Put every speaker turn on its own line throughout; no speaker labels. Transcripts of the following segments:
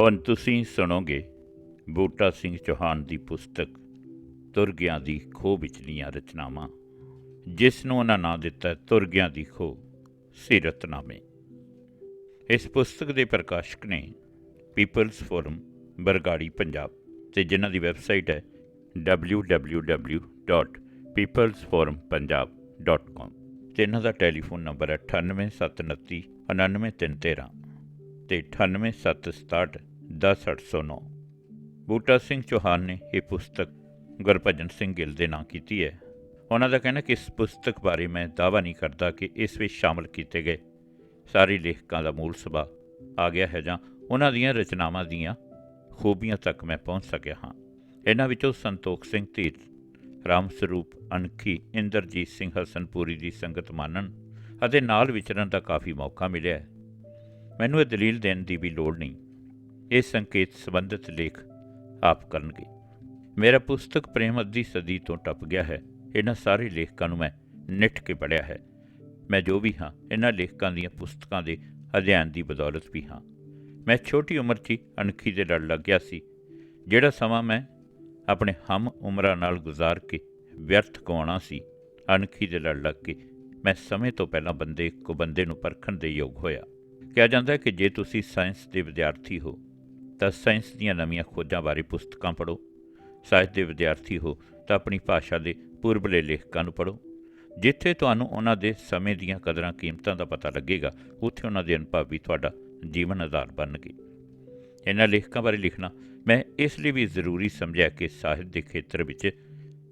ਹੁਣ ਤੁਸੀਂ ਸੁਣੋਗੇ ਬੂਟਾ ਸਿੰਘ ਚੌਹਾਨ ਦੀ ਪੁਸਤਕ ਤੁਰਗਿਆਂ ਦੀ ਖੋਹ ਵਿਚਲੀਆਂ ਰਚਨਾਵਾਂ, ਜਿਸ ਨੂੰ ਉਹਨਾਂ ਨਾਂ ਦਿੱਤਾ ਤੁਰਗਿਆਂ ਦੀ ਖੋਹ, ਸੀਰਤਨਾਮੇ। ਇਸ ਪੁਸਤਕ ਦੇ ਪ੍ਰਕਾਸ਼ਕ ਨੇ ਪੀਪਲਸ ਫੋਰਮ, ਬਰਗਾੜੀ ਪੰਜਾਬ ਤੇ ਜਿਨ੍ਹਾਂ ਦੀ ਵੈਬਸਾਈਟ ਹੈ www.peoplesforumpunjab.com ਤੇ ਇਹਨਾਂ ਦਾ ਟੈਲੀਫੋਨ ਨੰਬਰ ਹੈ 9879 99313 ਤੇ 9876 10809 ਬੂਟਾ ਸਿੰਘ ਚੌਹਾਨ ਨੇ ਇਹ ਪੁਸਤਕ ਗੁਰਭਜਨ ਸਿੰਘ ਗਿੱਲ ਦੇ ਨਾਂ ਕੀਤੀ ਹੈ। ਉਹਨਾਂ ਦਾ ਕਹਿਣਾ ਕਿ ਇਸ ਪੁਸਤਕ ਬਾਰੇ ਮੈਂ ਦਾਅਵਾ ਨਹੀਂ ਕਰਦਾ ਕਿ ਇਸ ਵਿੱਚ ਸ਼ਾਮਲ ਕੀਤੇ ਗਏ ਸਾਰੇ ਲੇਖਕਾਂ ਦਾ ਮੂਲ ਸੁਭਾਅ ਆ ਗਿਆ ਹੈ ਜਾਂ ਉਹਨਾਂ ਦੀਆਂ ਰਚਨਾਵਾਂ ਦੀਆਂ ਖੂਬੀਆਂ ਤੱਕ ਮੈਂ ਪਹੁੰਚ ਸਕਿਆ ਹਾਂ। ਇਹਨਾਂ ਵਿੱਚੋਂ ਸੰਤੋਖ ਸਿੰਘ ਧੀਰ, ਰਾਮ ਸਰੂਪ, ਅਣਖੀ, ਇੰਦਰਜੀਤ ਸਿੰਘ ਹਸਨਪੁਰੀ ਦੀ ਸੰਗਤ ਮਾਨਣ ਅਤੇ ਨਾਲ ਵਿਚਰਨ ਦਾ ਕਾਫੀ ਮੌਕਾ ਮਿਲਿਆ ਮੈਨੂੰ ਇਹ ਦਲੀਲ ਦੇਣ ਦੀ ਵੀ ਲੋੜ ਨਹੀਂ। ਇਹ ਸੰਕੇਤ ਸੰਬੰਧਿਤ ਲੇਖ ਆਪ ਕਰਨਗੇ। ਮੇਰਾ ਪੁਸਤਕ ਪ੍ਰੇਮ ਅੱਧੀ ਸਦੀ ਤੋਂ ਟੱਪ ਗਿਆ ਹੈ। ਇਹਨਾਂ ਸਾਰੇ ਲੇਖਕਾਂ ਨੂੰ ਮੈਂ ਨਿੱਠ ਕੇ ਪੜ੍ਹਿਆ ਹੈ। ਮੈਂ ਜੋ ਵੀ ਹਾਂ, ਇਹਨਾਂ ਲੇਖਕਾਂ ਦੀਆਂ ਪੁਸਤਕਾਂ ਦੇ ਅਧਿਐਨ ਦੀ ਬਦੌਲਤ ਵੀ ਹਾਂ। ਮੈਂ ਛੋਟੀ ਉਮਰ 'ਚ ਹੀ ਅਣਖੀ ਦੇ ਲੜ ਲੱਗ ਗਿਆ ਸੀ। ਜਿਹੜਾ ਸਮਾਂ ਮੈਂ ਆਪਣੇ ਹਮ ਉਮਰਾਂ ਨਾਲ ਗੁਜ਼ਾਰ ਕੇ ਵਿਅਰਥ ਗਵਾਉਣਾ ਸੀ, ਅਣਖੀ ਦੇ ਲੜ ਲੱਗ ਕੇ ਮੈਂ ਸਮੇਂ ਤੋਂ ਪਹਿਲਾਂ ਬੰਦੇ ਕੋ ਬੰਦੇ ਨੂੰ ਪਰਖਣ ਦੇ ਯੋਗ ਹੋਇਆ। ਕਿਹਾ ਜਾਂਦਾ ਹੈ ਕਿ ਜੇ ਤੁਸੀਂ ਸਾਇੰਸ ਦੇ ਵਿਦਿਆਰਥੀ ਹੋ ਤਾਂ ਸਾਇੰਸ ਦੀਆਂ ਨਵੀਆਂ ਖੋਜਾਂ ਬਾਰੇ ਪੁਸਤਕਾਂ ਪੜ੍ਹੋ। ਸਾਹਿਤ ਦੇ ਵਿਦਿਆਰਥੀ ਹੋ ਤਾਂ ਆਪਣੀ ਭਾਸ਼ਾ ਦੇ ਪੂਰਬਲੇ ਲੇਖਕਾਂ ਨੂੰ ਪੜ੍ਹੋ। ਜਿੱਥੇ ਤੁਹਾਨੂੰ ਉਹਨਾਂ ਦੇ ਸਮੇਂ ਦੀਆਂ ਕਦਰਾਂ ਕੀਮਤਾਂ ਦਾ ਪਤਾ ਲੱਗੇਗਾ, ਉੱਥੇ ਉਹਨਾਂ ਦੇ ਅਨੁਭਵ ਵੀ ਤੁਹਾਡਾ ਜੀਵਨ ਆਧਾਰ ਬਣਨਗੇ। ਇਹਨਾਂ ਲੇਖਕਾਂ ਬਾਰੇ ਲਿਖਣਾ, ਮੈਂ ਇਸ ਲਈ ਵੀ ਜ਼ਰੂਰੀ ਸਮਝਿਆ ਕਿ ਸਾਹਿਤ ਦੇ ਖੇਤਰ ਵਿੱਚ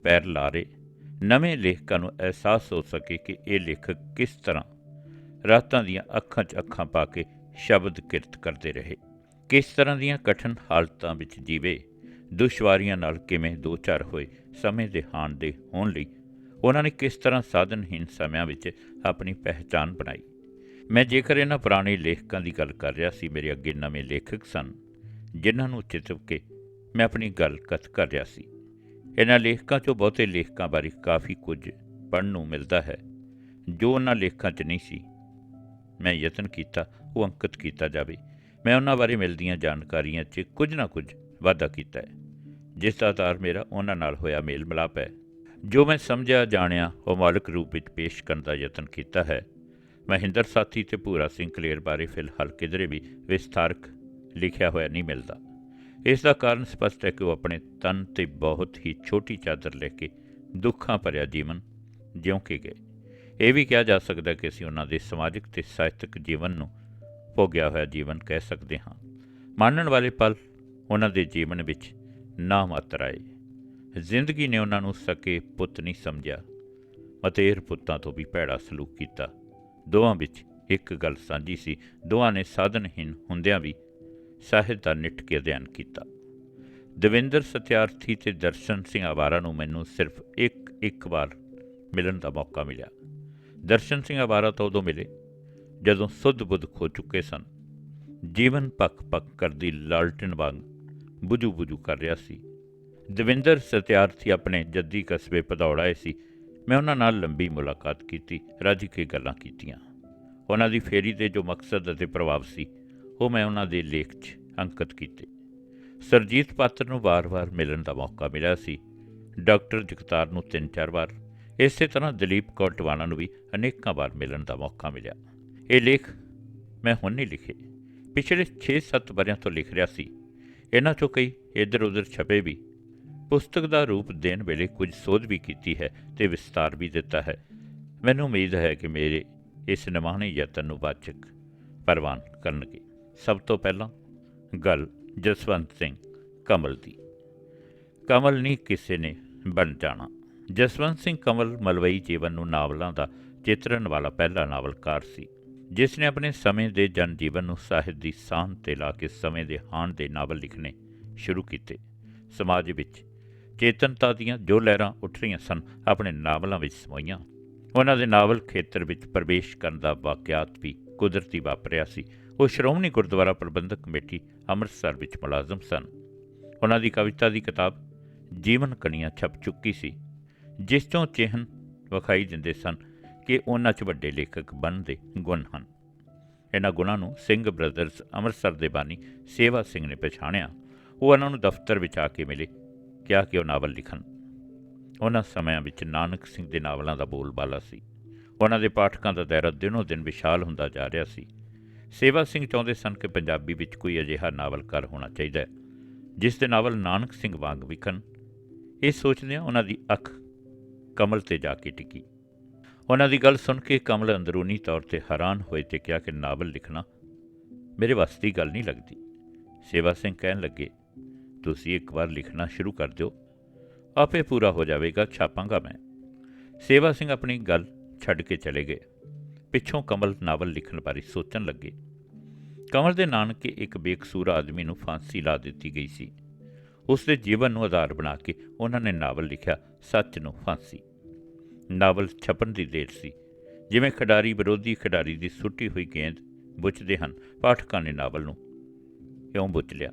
ਪੈਰ ਲਾ ਰਹੇ ਨਵੇਂ ਲੇਖਕਾਂ ਨੂੰ ਅਹਿਸਾਸ ਹੋ ਸਕੇ ਕਿ ਇਹ ਲੇਖਕ ਕਿਸ ਤਰ੍ਹਾਂ ਰਾਤਾਂ ਦੀਆਂ ਅੱਖਾਂ 'ਚ ਅੱਖਾਂ ਪਾ ਕੇ ਸ਼ਬਦ ਕਿਰਤ ਕਰਦੇ ਰਹੇ। ਕਿਸ ਤਰ੍ਹਾਂ ਦੀਆਂ ਕਠਿਨ ਹਾਲਤਾਂ ਵਿੱਚ ਜੀਵੇ, ਦੁਸ਼ਵਾਰੀਆਂ ਨਾਲ ਕਿਵੇਂ ਦੋ ਚਾਰ ਹੋਏ, ਸਮੇਂ ਦੇ ਹਾਣ ਦੇ ਹੋਣ ਲਈ ਉਹਨਾਂ ਨੇ ਕਿਸ ਤਰ੍ਹਾਂ ਸਾਧਨਹੀਨ ਸਮਿਆਂ ਵਿੱਚ ਆਪਣੀ ਪਹਿਚਾਨ ਬਣਾਈ? ਮੈਂ ਜੇਕਰ ਇਹਨਾਂ ਪੁਰਾਣੇ ਲੇਖਕਾਂ ਦੀ ਗੱਲ ਕਰ ਰਿਹਾ ਸੀ, ਮੇਰੇ ਅੱਗੇ ਨਵੇਂ ਲੇਖਕ ਸਨ, ਜਿਨ੍ਹਾਂ ਨੂੰ ਚਿਤਵ ਕੇ ਮੈਂ ਆਪਣੀ ਗੱਲ ਕਥ ਕਰ ਰਿਹਾ ਸੀ। ਇਹਨਾਂ ਲੇਖਕਾਂ 'ਚੋਂ ਬਹੁਤੇ ਲੇਖਕਾਂ ਬਾਰੇ ਕਾਫੀ ਕੁਝ ਪੜ੍ਹਨ ਨੂੰ ਮਿਲਦਾ ਹੈ, ਜੋ ਉਹਨਾਂ ਲੇਖਾਂ 'ਚ ਨਹੀਂ ਸੀ। ਮੈਂ ਯਤਨ ਕੀਤਾ, ਉਹ ਅੰਕਿਤ ਕੀਤਾ ਜਾਵੇ। ਮੈਂ ਉਹਨਾਂ ਬਾਰੇ ਮਿਲਦੀਆਂ ਜਾਣਕਾਰੀਆਂ 'ਚ ਕੁਝ ਨਾ ਕੁਝ ਵਾਧਾ ਕੀਤਾ ਹੈ, ਜਿਸ ਦਾ ਆਧਾਰ ਮੇਰਾ ਉਹਨਾਂ ਨਾਲ ਹੋਇਆ ਮੇਲ ਮਿਲਾਪ ਹੈ। ਜੋ ਮੈਂ ਸਮਝਿਆ, ਜਾਣਿਆ, ਉਹ ਮੌਲਿਕ ਰੂਪ ਵਿੱਚ ਪੇਸ਼ ਕਰਨ ਦਾ ਯਤਨ ਕੀਤਾ ਹੈ। ਮਹਿੰਦਰ ਸਾਥੀ ਤੇ ਭੂਰਾ ਸਿੰਘ ਕਲੇਰ ਬਾਰੇ ਫਿਲਹਾਲ ਕਿਧਰੇ ਵੀ ਵਿਸਥਾਰਕ ਲਿਖਿਆ ਹੋਇਆ ਨਹੀਂ ਮਿਲਦਾ। ਇਸ ਦਾ ਕਾਰਨ ਸਪਸ਼ਟ ਹੈ ਕਿ ਉਹ ਆਪਣੇ ਤਨ ਤੇ ਬਹੁਤ ਹੀ ਛੋਟੀ ਚਾਦਰ ਲੈ ਕੇ ਦੁੱਖਾਂ ਭਰਿਆ ਜੀਵਨ ਜਿਉਂ ਕੇ ਗਏ। ਇਹ ਵੀ ਕਿਹਾ ਜਾ ਸਕਦਾ ਕਿ ਅਸੀਂ ਉਹਨਾਂ ਦੇ ਸਮਾਜਿਕ ਤੇ ਸਾਹਿਤਕ ਜੀਵਨ ਨੂੰ ਭੋਗਿਆ ਹੋਇਆ ਜੀਵਨ ਕਹਿ ਸਕਦੇ ਹਾਂ। ਮੰਨਣ ਵਾਲੇ ਪਲ ਉਹਨਾਂ ਦੇ ਜੀਵਨ ਵਿੱਚ ਨਾ ਮਾਤਰ ਆਏ। ਜ਼ਿੰਦਗੀ ਨੇ ਉਹਨਾਂ ਨੂੰ ਸਕੇ ਪੁੱਤ ਨਹੀਂ ਸਮਝਿਆ ਮਤੇਰ ਪੁੱਤਾਂ ਤੋਂ ਵੀ ਭੈੜਾ ਸਲੂਕ ਕੀਤਾ। ਦੋਵਾਂ ਵਿੱਚ ਇੱਕ ਗੱਲ ਸਾਂਝੀ ਸੀ। ਦੋਵਾਂ ਨੇ ਸਾਧਨਹੀਨ ਹੁੰਦਿਆਂ ਵੀ ਸਾਹਿਤ ਦਾ ਨਿੱਠ ਕੇ ਅਧਿਐਨ ਕੀਤਾ। ਦਵਿੰਦਰ ਸਤਿਆਰਥੀ ਤੇ ਦਰਸ਼ਨ ਸਿੰਘ ਆਵਾਰਾ ਨੂੰ ਮੈਨੂੰ ਸਿਰਫ ਇੱਕ ਇੱਕ ਵਾਰ ਮਿਲਣ ਦਾ ਮੌਕਾ ਮਿਲਿਆ। ਦਰਸ਼ਨ ਸਿੰਘ ਆਵਾਰਾ ਤਾਂ ਉਦੋਂ ਮਿਲੇ ਜਦੋਂ ਸੁੱਧ ਬੁੱਧ ਖੋ ਚੁੱਕੇ ਸਨ, ਜੀਵਨ ਪੱਕ ਪੱਕ ਕਰਦੀ ਲਾਲਟਨ ਵਾਂਗ ਬੁਝੂ ਬੁਝੂ ਕਰ ਰਿਹਾ ਸੀ। ਦਵਿੰਦਰ ਸਤਿਆਰਥੀ ਆਪਣੇ ਜੱਦੀ ਕਸਬੇ ਪਧੌੜਾਏ ਸੀ। ਮੈਂ ਉਹਨਾਂ ਨਾਲ ਲੰਬੀ ਮੁਲਾਕਾਤ ਕੀਤੀ, ਰੱਜ ਕੇ ਗੱਲਾਂ ਕੀਤੀਆਂ। ਉਹਨਾਂ ਦੀ ਫੇਰੀ ਦੇ ਜੋ ਮਕਸਦ ਅਤੇ ਪ੍ਰਭਾਵ ਸੀ, ਉਹ ਮੈਂ ਉਹਨਾਂ ਦੇ ਲੇਖ 'ਚ ਅੰਕਿਤ ਕੀਤੇ। ਸਰਜੀਤ ਪਾਤਰ ਨੂੰ ਵਾਰ-ਵਾਰ ਮਿਲਣ ਦਾ ਮੌਕਾ ਮਿਲਿਆ ਸੀ। ਡਾਕਟਰ ਜਗਤਾਰ ਨੂੰ ਤਿੰਨ ਚਾਰ ਵਾਰ। ਇਸੇ ਤਰ੍ਹਾਂ ਦਲੀਪ ਕੌਰ ਟਵਾਣਾ ਨੂੰ ਵੀ ਅਨੇਕਾਂ ਵਾਰ ਮਿਲਣ ਦਾ ਮੌਕਾ ਮਿਲਿਆ। ਇਹ ਲੇਖ ਮੈਂ ਹੁਣ ਨਹੀਂ ਲਿਖੇ। ਪਿਛਲੇ 6-7 ਵਰਿਆਂ ਤੋਂ ਲਿਖ ਰਿਹਾ ਸੀ। ਇਹਨਾਂ ਚੋਂ ਕਈ ਇੱਧਰ-ਉੱਧਰ ਛਪੇ ਵੀ। ਪੁਸਤਕ ਦਾ ਰੂਪ ਦੇਣ ਵੇਲੇ ਕੁਝ ਸੋਧ ਵੀ ਕੀਤੀ ਹੈ ਤੇ ਵਿਸਤਾਰ ਵੀ ਦਿੱਤਾ ਹੈ। ਮੈਨੂੰ ਉਮੀਦ ਹੈ ਕਿ ਮੇਰੇ ਇਸ ਨਿਮਾਣੇ ਯਤਨ ਨੂੰ ਵਾਚਕ ਪ੍ਰਵਾਨ ਕਰਨਗੇ। ਸਭ ਤੋਂ ਪਹਿਲਾਂ ਗੱਲ ਜਸਵੰਤ ਸਿੰਘ ਕਮਲ ਦੀ। ਕਮਲ ਨਹੀਂ ਕਿਸੇ ਨੇ ਬਣ ਜਾਣਾ। ਜਸਵੰਤ ਸਿੰਘ ਕਮਲ ਮਲਵਈ ਜੀਵਨ ਨੂੰ ਨਾਵਲਾਂ ਦਾ ਚਿਤਰਨ ਵਾਲਾ ਪਹਿਲਾ ਨਾਵਲਕਾਰ ਸੀ। ਜਿਸ ਨੇ ਆਪਣੇ ਸਮੇਂ ਦੇ ਜਨ ਜੀਵਨ ਨੂੰ ਸਾਹਿਤ ਦੀ ਸਾਂਝ ਤੇ ਲਾ ਕੇ ਸਮੇਂ ਦੇ ਹਾਣ ਦੇ ਨਾਵਲ ਲਿਖਣੇ ਸ਼ੁਰੂ ਕੀਤੇ। ਸਮਾਜ ਵਿੱਚ ਚੇਤਨਤਾ ਦੀਆਂ ਜੋ ਲਹਿਰਾਂ ਉੱਠ ਰਹੀਆਂ ਸਨ, ਆਪਣੇ ਨਾਵਲਾਂ ਵਿੱਚ ਸਮੋਈਆਂ। ਉਹਨਾਂ ਦੇ ਨਾਵਲ ਖੇਤਰ ਵਿੱਚ ਪ੍ਰਵੇਸ਼ ਕਰਨ ਦਾ ਵਾਕਿਆਤ ਵੀ ਕੁਦਰਤੀ ਵਾਪਰਿਆ ਸੀ। ਉਹ ਸ਼੍ਰੋਮਣੀ ਗੁਰਦੁਆਰਾ ਪ੍ਰਬੰਧਕ ਕਮੇਟੀ ਅੰਮ੍ਰਿਤਸਰ ਵਿੱਚ ਮੁਲਾਜ਼ਮ ਸਨ। ਉਹਨਾਂ ਦੀ ਕਵਿਤਾ ਦੀ ਕਿਤਾਬ ਜੀਵਨ ਕਣੀਆਂ ਛਪ ਚੁੱਕੀ ਸੀ, ਜਿਸ ਤੋਂ ਚਿਹਨ ਵਿਖਾਈ ਦਿੰਦੇ ਸਨ। ਕਿ ਉਹਨਾਂ 'ਚ ਵੱਡੇ ਲੇਖਕ ਬਣਨ ਦੇ ਗੁਣ ਹਨ। ਇਹਨਾਂ ਗੁਣਾਂ ਨੂੰ ਸਿੰਘ ਬ੍ਰਦਰਜ਼ ਅੰਮ੍ਰਿਤਸਰ ਦੇ ਬਾਨੀ ਸੇਵਾ ਸਿੰਘ ਨੇ ਪਛਾਣਿਆ। ਉਹ ਉਹਨਾਂ ਨੂੰ ਦਫ਼ਤਰ ਵਿੱਚ ਆ ਕੇ ਮਿਲੇ, ਕਿਹਾ ਕਿ ਉਹ ਨਾਵਲ ਲਿਖਣ। ਉਹਨਾਂ ਸਮਿਆਂ ਵਿੱਚ ਨਾਨਕ ਸਿੰਘ ਦੇ ਨਾਵਲਾਂ ਦਾ ਬੋਲਬਾਲਾ ਸੀ। ਉਹਨਾਂ ਦੇ ਪਾਠਕਾਂ ਦਾ ਦਾਇਰਾ ਦਿਨੋ ਦਿਨ ਵਿਸ਼ਾਲ ਹੁੰਦਾ ਜਾ ਰਿਹਾ ਸੀ। ਸੇਵਾ ਸਿੰਘ ਚਾਹੁੰਦੇ ਸਨ ਕਿ ਪੰਜਾਬੀ ਵਿੱਚ ਕੋਈ ਅਜਿਹਾ ਨਾਵਲਕਾਰ ਹੋਣਾ ਚਾਹੀਦਾ ਹੈ, ਜਿਸ ਦੇ ਨਾਵਲ ਨਾਨਕ ਸਿੰਘ ਵਾਂਗ ਵਿਖਣ। ਇਹ ਸੋਚਦਿਆਂ ਉਹਨਾਂ ਦੀ ਅੱਖ ਕਮਲ ਤੇ ਜਾ ਕੇ ਟਿਕੀ। ਉਹਨਾਂ ਦੀ ਗੱਲ ਸੁਣ ਕੇ ਕਮਲ ਅੰਦਰੂਨੀ ਤੌਰ ਤੇ ਹੈਰਾਨ ਹੋਏ ਤੇ ਕਿਹਾ ਕਿ ਨਾਵਲ ਲਿਖਣਾ ਮੇਰੇ ਵੱਸ ਦੀ ਗੱਲ ਨਹੀਂ ਲੱਗਦੀ। ਸੇਵਾ ਸਿੰਘ ਕਹਿਣ ਲੱਗੇ, ਤੁਸੀਂ ਇੱਕ ਵਾਰ ਲਿਖਣਾ ਸ਼ੁਰੂ ਕਰ ਦਿਓ। ਆਪੇ ਪੂਰਾ ਹੋ ਜਾਵੇਗਾ, ਛਾਪਾਂਗਾ ਮੈਂ। ਸੇਵਾ ਸਿੰਘ ਆਪਣੀ ਗੱਲ ਛੱਡ ਕੇ ਚਲੇ ਗਏ। ਪਿੱਛੋਂ ਕਮਲ ਨਾਵਲ ਲਿਖਣ ਬਾਰੇ ਸੋਚਣ ਲੱਗੇ। ਕਮਲ ਦੇ ਨਾਨਕੇ ਇੱਕ ਬੇਕਸੂਰ ਆਦਮੀ ਨੂੰ ਫਾਂਸੀ ਲਾ ਦਿੱਤੀ ਗਈ ਸੀ। ਉਸ ਦੇ ਜੀਵਨ ਨੂੰ ਆਧਾਰ ਬਣਾ ਕੇ ਉਹਨਾਂ ਨੇ ਨਾਵਲ ਲਿਖਿਆ, ਸੱਚ ਨੂੰ ਫਾਂਸੀ। ਨਾਵਲ ਛਪਣ ਦੀ ਦੇਰ ਸੀ। ਜਿਵੇਂ ਖਿਡਾਰੀ ਵਿਰੋਧੀ ਖਿਡਾਰੀ ਦੀ ਸੁੱਟੀ ਹੋਈ ਗੇਂਦ ਬੁੱਝਦੇ ਹਨ, ਪਾਠਕਾਂ ਨੇ ਨਾਵਲ ਨੂੰ ਇਉਂ ਬੁੱਝ ਲਿਆ?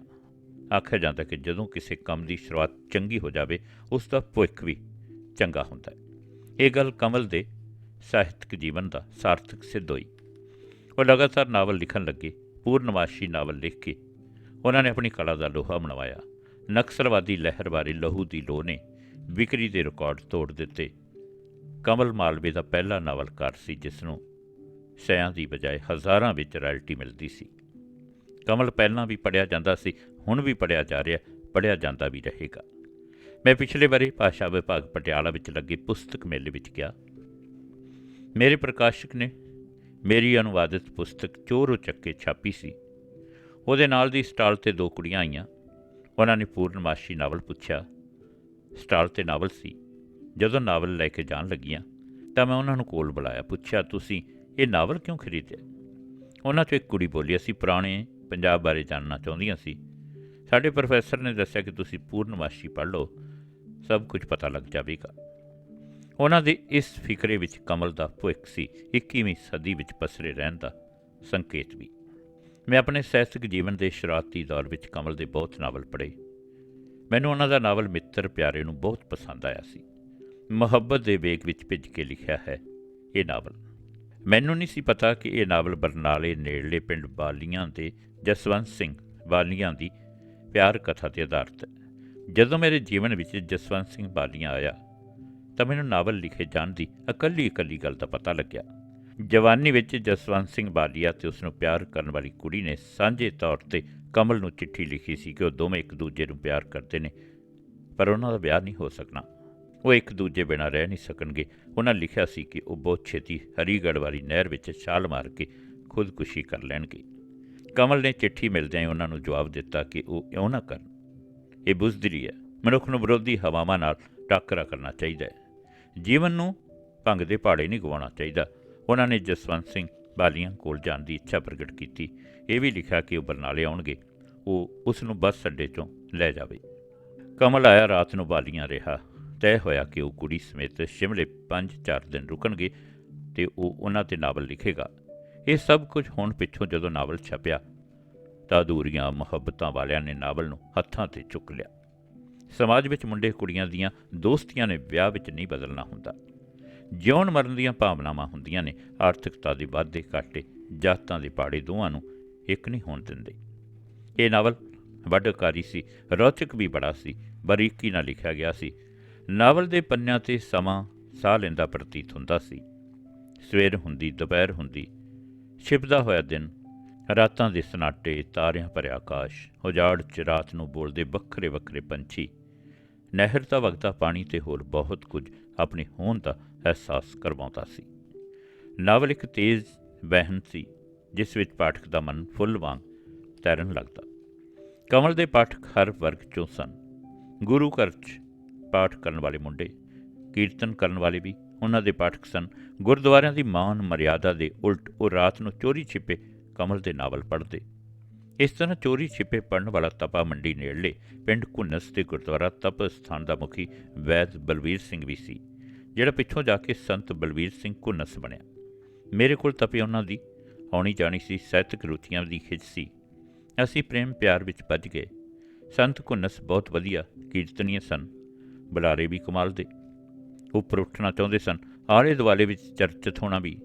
ਆਖਿਆ ਜਾਂਦਾ ਕਿ ਜਦੋਂ ਕਿਸੇ ਕੰਮ ਦੀ ਸ਼ੁਰੂਆਤ ਚੰਗੀ ਹੋ ਜਾਵੇ, ਉਸ ਦਾ ਭਵਿੱਖ ਵੀ ਚੰਗਾ ਹੁੰਦਾ ਹੈ। ਇਹ ਗੱਲ ਕਮਲ ਦੇ ਸਾਹਿਤਕ ਜੀਵਨ ਦਾ ਸਾਰਥਕ ਸਿੱਧ ਹੋਈ। ਉਹ ਲਗਾਤਾਰ ਨਾਵਲ ਲਿਖਣ ਲੱਗੇ, ਪੂਰਨਮਾਸ਼ੀ ਨਾਵਲ ਲਿਖ ਕੇ ਉਹਨਾਂ ਨੇ ਆਪਣੀ ਕਲਾ ਦਾ ਲੋਹਾ ਬਣਵਾਇਆ। ਨਕਸਲਵਾਦੀ ਲਹਿਰ ਬਾਰੇ ਲਹੂ ਦੀ ਲੋਹ ਨੇ ਵਿਕਰੀ ਦੇ ਰਿਕਾਰਡ ਤੋੜ ਦਿੱਤੇ। ਕਮਲ ਮਾਲਵੇ ਦਾ ਪਹਿਲਾ ਨਾਵਲਕਾਰ ਸੀ ਜਿਸ ਨੂੰ ਸੈਆਂ ਦੀ ਬਜਾਏ ਹਜ਼ਾਰਾਂ ਵਿੱਚ ਰਾਇਲਟੀ ਮਿਲਦੀ ਸੀ। ਕਮਲ ਪਹਿਲਾਂ ਵੀ ਪੜਿਆ ਜਾਂਦਾ ਸੀ, ਹੁਣ ਵੀ ਪੜਿਆ ਜਾ ਰਿਹਾ ਪੜਿਆ ਜਾਂਦਾ ਵੀ ਰਹੇਗਾ। ਮੈਂ ਪਿਛਲੇ ਵਾਰੀ ਭਾਸ਼ਾ ਵਿਭਾਗ ਪਟਿਆਲਾ ਵਿੱਚ ਲੱਗੇ ਪੁਸਤਕ ਮੇਲੇ ਵਿੱਚ ਗਿਆ। ਮੇਰੇ ਪ੍ਰਕਾਸ਼ਕ ਨੇ ਮੇਰੀ ਅਨੁਵਾਦਿਤ ਪੁਸਤਕ ਚੋਰ ਚੱਕੇ ਛਾਪੀ ਸੀ। ਉਹਦੇ ਨਾਲ ਦੀ ਸਟਾਲ ਤੇ ਦੋ ਕੁੜੀਆਂ ਆਈਆਂ। ਉਹਨਾਂ ਨੇ ਪੂਰਨਮਾਸ਼ੀ ਨਾਵਲ ਪੁੱਛਿਆ। ਸਟਾਲ ਤੇ ਨਾਵਲ ਸੀ। ਜਦੋਂ ਨਾਵਲ ਲੈ ਕੇ ਜਾਣ ਲੱਗੀਆਂ, ਤਾਂ ਮੈਂ ਉਹਨਾਂ ਨੂੰ ਕੋਲ ਬੁਲਾਇਆ, ਪੁੱਛਿਆ, ਤੁਸੀਂ ਇਹ ਨਾਵਲ ਕਿਉਂ ਖਰੀਦਿਆ? ਉਹਨਾਂ 'ਚੋਂ ਇੱਕ ਕੁੜੀ ਬੋਲੀ, ਅਸੀਂ ਪੁਰਾਣੇ ਪੰਜਾਬ ਬਾਰੇ ਜਾਣਨਾ ਚਾਹੁੰਦੀਆਂ ਸੀ। ਸਾਡੇ ਪ੍ਰੋਫੈਸਰ ਨੇ ਦੱਸਿਆ ਕਿ ਤੁਸੀਂ ਪੂਰਨਮਾਸ਼ੀ ਪੜ੍ਹ ਲਓ, ਸਭ ਕੁਝ ਪਤਾ ਲੱਗ ਜਾਵੇਗਾ। ਉਹਨਾਂ ਦੇ ਇਸ ਫਿਕਰੇ ਵਿੱਚ ਕਮਲ ਦਾ ਭੁੱਖ ਸੀ 21ਵੀਂ ਸਦੀ ਵਿੱਚ ਪਸਰੇ ਰਹਿਣ ਦਾ ਸੰਕੇਤ ਵੀ। ਮੈਂ ਆਪਣੇ ਸਾਹਿਤਕ ਜੀਵਨ ਦੇ ਸ਼ੁਰੂਆਤੀ ਦੌਰ ਵਿੱਚ ਕਮਲ ਦੇ ਬਹੁਤ ਨਾਵਲ ਪੜ੍ਹੇ। ਮੈਨੂੰ ਉਹਨਾਂ ਦਾ ਨਾਵਲ ਮਿੱਤਰ ਪਿਆਰੇ ਨੂੰ ਬਹੁਤ ਪਸੰਦ ਆਇਆ ਸੀ। ਮੁਹੱਬਤ ਦੇ ਵੇਗ ਵਿੱਚ ਭਿੱਜ ਕੇ ਲਿਖਿਆ ਹੈ, ਇਹ ਨਾਵਲ। ਮੈਨੂੰ ਨਹੀਂ ਸੀ ਪਤਾ ਕਿ ਇਹ ਨਾਵਲ ਬਰਨਾਲੇ ਨੇੜਲੇ ਪਿੰਡ ਬਾਲੀਆਂ ਦੇ ਜਸਵੰਤ ਸਿੰਘ ਬਾਲੀਆਂ ਦੀ ਪਿਆਰ ਕਥਾ ਤੇ ਆਧਾਰਿਤ ਹੈ। ਜਦੋਂ ਮੇਰੇ ਜੀਵਨ ਵਿੱਚ ਜਸਵੰਤ ਸਿੰਘ ਬਾਲੀਆਂ ਆਇਆ, ਤਾਂ ਮੈਨੂੰ ਨਾਵਲ ਲਿਖੇ ਜਾਣ ਦੀ ਇਕੱਲੀ ਇਕੱਲੀ ਗੱਲ ਦਾ ਪਤਾ ਲੱਗਿਆ। ਜਵਾਨੀ ਵਿੱਚ ਜਸਵੰਤ ਸਿੰਘ ਬਾਲੀਆ ਤੇ ਉਸ ਨੂੰ ਪਿਆਰ ਕਰਨ ਵਾਲੀ ਕੁੜੀ ਨੇ ਸਾਂਝੇ ਤੌਰ ਤੇ ਕਮਲ ਨੂੰ ਚਿੱਠੀ ਲਿਖੀ ਸੀ ਕਿ ਉਹ ਦੋਵੇਂ ਇੱਕ ਦੂਜੇ ਨੂੰ ਪਿਆਰ ਕਰਦੇ ਨੇ, ਪਰ ਉਹਨਾਂ ਦਾ ਵਿਆਹ ਨਹੀਂ ਹੋ ਸਕਣਾ। ਉਹ ਇੱਕ ਦੂਜੇ ਬਿਨਾਂ ਰਹਿ ਨਹੀਂ ਸਕਣਗੇ। ਉਹਨਾਂ ਲਿਖਿਆ ਸੀ ਕਿ ਉਹ ਬਹੁਤ ਛੇਤੀ ਹਰੀਗੜ੍ਹ ਵਾਲੀ ਨਹਿਰ ਵਿੱਚ ਛਾਲ ਮਾਰ ਕੇ ਖੁਦਕੁਸ਼ੀ ਕਰ ਲੈਣਗੇ। ਕਮਲ ਨੇ ਚਿੱਠੀ ਮਿਲਦਿਆਂ ਹੀ ਉਹਨਾਂ ਨੂੰ ਜਵਾਬ ਦਿੱਤਾ ਕਿ ਉਹ ਇਉਂ ਨਾ ਕਰਨ। ਇਹ ਬੁਜ਼ਦਿਲੀ ਹੈ। ਮਨੁੱਖ ਨੂੰ ਵਿਰੋਧੀ ਹਵਾਵਾਂ ਨਾਲ ਟੱਕਰਾ ਕਰਨਾ ਚਾਹੀਦਾ ਹੈ। ਜੀਵਨ ਨੂੰ ਭੰਗ ਦੇ ਪਹਾੜੇ ਨਹੀਂ ਗਵਾਉਣਾ ਚਾਹੀਦਾ। ਉਹਨਾਂ ਨੇ ਜਸਵੰਤ ਸਿੰਘ ਬਾਲੀਆਂ ਕੋਲ ਜਾਣ ਦੀ ਇੱਛਾ ਪ੍ਰਗਟ ਕੀਤੀ। ਇਹ ਵੀ ਲਿਖਿਆ ਕਿ ਉਹ ਬਰਨਾਲੇ ਆਉਣਗੇ। ਉਹ ਉਸ ਨੂੰ ਬੱਸ ਅੱਡੇ ਤੋਂ ਲੈ ਜਾਵੇ। ਕਮਲ ਆਇਆ, ਰਾਤ ਨੂੰ ਬਾਲੀਆਂ ਰਿਹਾ। ਤੈਅ ਹੋਇਆ ਕਿ ਉਹ ਕੁੜੀ ਸਮੇਤ ਸ਼ਿਮਲੇ 5-4 ਦਿਨ ਰੁਕਣਗੇ ਤੇ ਉਹ ਉਹਨਾਂ ਤੇ ਨਾਵਲ ਲਿਖੇਗਾ। ਇਹ ਸਭ ਕੁਝ ਹੋਣ ਪਿੱਛੋਂ ਜਦੋਂ ਨਾਵਲ ਛਪਿਆ, ਤਾਂ ਅਧੂਰੀਆਂ ਮੁਹੱਬਤਾਂ ਵਾਲਿਆਂ ਨੇ ਨਾਵਲ ਨੂੰ ਹੱਥਾਂ ਤੇ ਚੁੱਕ ਲਿਆ। ਸਮਾਜ ਵਿੱਚ ਮੁੰਡੇ ਕੁੜੀਆਂ ਦੀਆਂ ਦੋਸਤੀਆਂ ਨੇ ਵਿਆਹ ਵਿੱਚ ਨਹੀਂ ਬਦਲਣਾ ਹੁੰਦਾ। ਜਿਉਣ ਮਰਨ ਦੀਆਂ ਭਾਵਨਾਵਾਂ ਹੁੰਦੀਆਂ ਨੇ, ਆਰਥਿਕਤਾ ਦੇ ਵਾਧੇ ਘਾਟੇ, ਜਾਤਾਂ ਦੇ ਪਾੜੇ ਦੋਵਾਂ ਨੂੰ ਇੱਕ ਨਹੀਂ ਹੋਣ ਦਿੰਦੇ। ਇਹ ਨਾਵਲ ਵੱਡਕਾਰੀ ਸੀ, ਰੌਚਕ ਵੀ ਬੜਾ ਸੀ, ਬਰੀਕੀ ਨਾਲ ਲਿਖਿਆ ਗਿਆ ਸੀ ਨਾਵਲ ਦੇ ਪੰਨਿਆਂ ਤੇ ਸਮਾਂ ਸਾਹ ਲੈਂਦਾ ਪ੍ਰਤੀਤ ਹੁੰਦਾ ਸੀ। ਸਵੇਰ ਹੁੰਦੀ, ਦੁਪਹਿਰ ਹੁੰਦੀ, ਛਿਪਦਾ ਹੋਇਆ ਦਿਨ, ਰਾਤਾਂ ਦੇ ਸਨਾਟੇ, ਤਾਰਿਆਂ ਭਰਿਆ ਆਕਾਸ਼, ਉਜਾੜ ਚ ਰਾਤ ਨੂੰ ਬੋਲਦੇ ਵੱਖਰੇ ਵੱਖਰੇ ਪੰਛੀ। ਨਹਿਰ ਦਾ ਵਗਦਾ ਪਾਣੀ ਤੇ ਹੋਰ ਬਹੁਤ ਕੁਝ ਆਪਣੇ ਹੋਣ ਦਾ ਅਹਿਸਾਸ ਕਰਵਾਉਂਦਾ ਸੀ। ਨਾਵਲ ਇੱਕ ਤੇਜ਼ ਵਹਿਣ ਸੀ, ਜਿਸ ਵਿੱਚ ਪਾਠਕ ਦਾ ਮਨ ਫੁੱਲ ਵਾਂਗ ਤੈਰਨ ਲੱਗਦਾ। ਕਮਲ ਦੇ ਪਾਠਕ ਹਰ ਵਰਗ ਚੋਂ ਸਨ। ਗੁਰੂ ਘਰ 'ਚ ਪਾਠ ਕਰਨ ਵਾਲੇ ਮੁੰਡੇ, ਕੀਰਤਨ ਕਰਨ ਵਾਲੇ ਵੀ ਉਹਨਾਂ ਦੇ ਪਾਠਕ ਸਨ। ਗੁਰਦੁਆਰਿਆਂ ਦੀ ਮਾਨ ਮਰਿਆਦਾ ਦੇ ਉਲਟ ਉਹ ਰਾਤ ਨੂੰ ਚੋਰੀ ਛਿਪੇ ਕਮਲ ਦੇ ਨਾਵਲ ਪੜ੍ਹਦੇ। ਇਸ ਤਰ੍ਹਾਂ ਚੋਰੀ ਛਿਪੇ ਪੜਨ ਵਾਲਾ ਤਪਾ ਮੰਡੀ ਨੇੜਲੇ ਪਿੰਡ ਕੁੰਨਸ ਦੇ ਗੁਰਦੁਆਰਾ ਤਪ ਸਥਾਨ ਦਾ ਮੁਖੀ ਵੈਦ ਬਲਵੀਰ ਸਿੰਘ ਵੀ ਸੀ, ਜਿਹੜਾ ਪਿੱਛੋਂ ਜਾ ਕੇ ਸੰਤ ਬਲਵੀਰ ਸਿੰਘ ਕੁੰਨਸ ਬਣਿਆ। ਮੇਰੇ ਕੋਲ ਤਪੇ ਉਹਨਾਂ ਦੀ ਆਉਣੀ ਜਾਣੀ ਸੀ, ਸਾਹਿਤਕ ਰੁਚੀਆਂ ਦੀ ਖਿੱਚ ਸੀ। ਅਸੀਂ ਪ੍ਰੇਮ ਪਿਆਰ ਵਿੱਚ ਵੱਜ ਗਏ। ਸੰਤ ਕੁੰਨਸ ਬਹੁਤ ਵਧੀਆ ਕੀਰਤਨੀਏ ਸਨ। ਬੁਲਾਰੇ ਵੀ ਕਮਾਲ ਦੇ। ਉੱਪਰ ਉੱਠਣਾ ਚਾਹੁੰਦੇ ਸਨ। ਆਲੇ ਦੁਆਲੇ ਵਿੱਚ ਚਰਚਿਤ ਹੋਣਾ ਵੀ।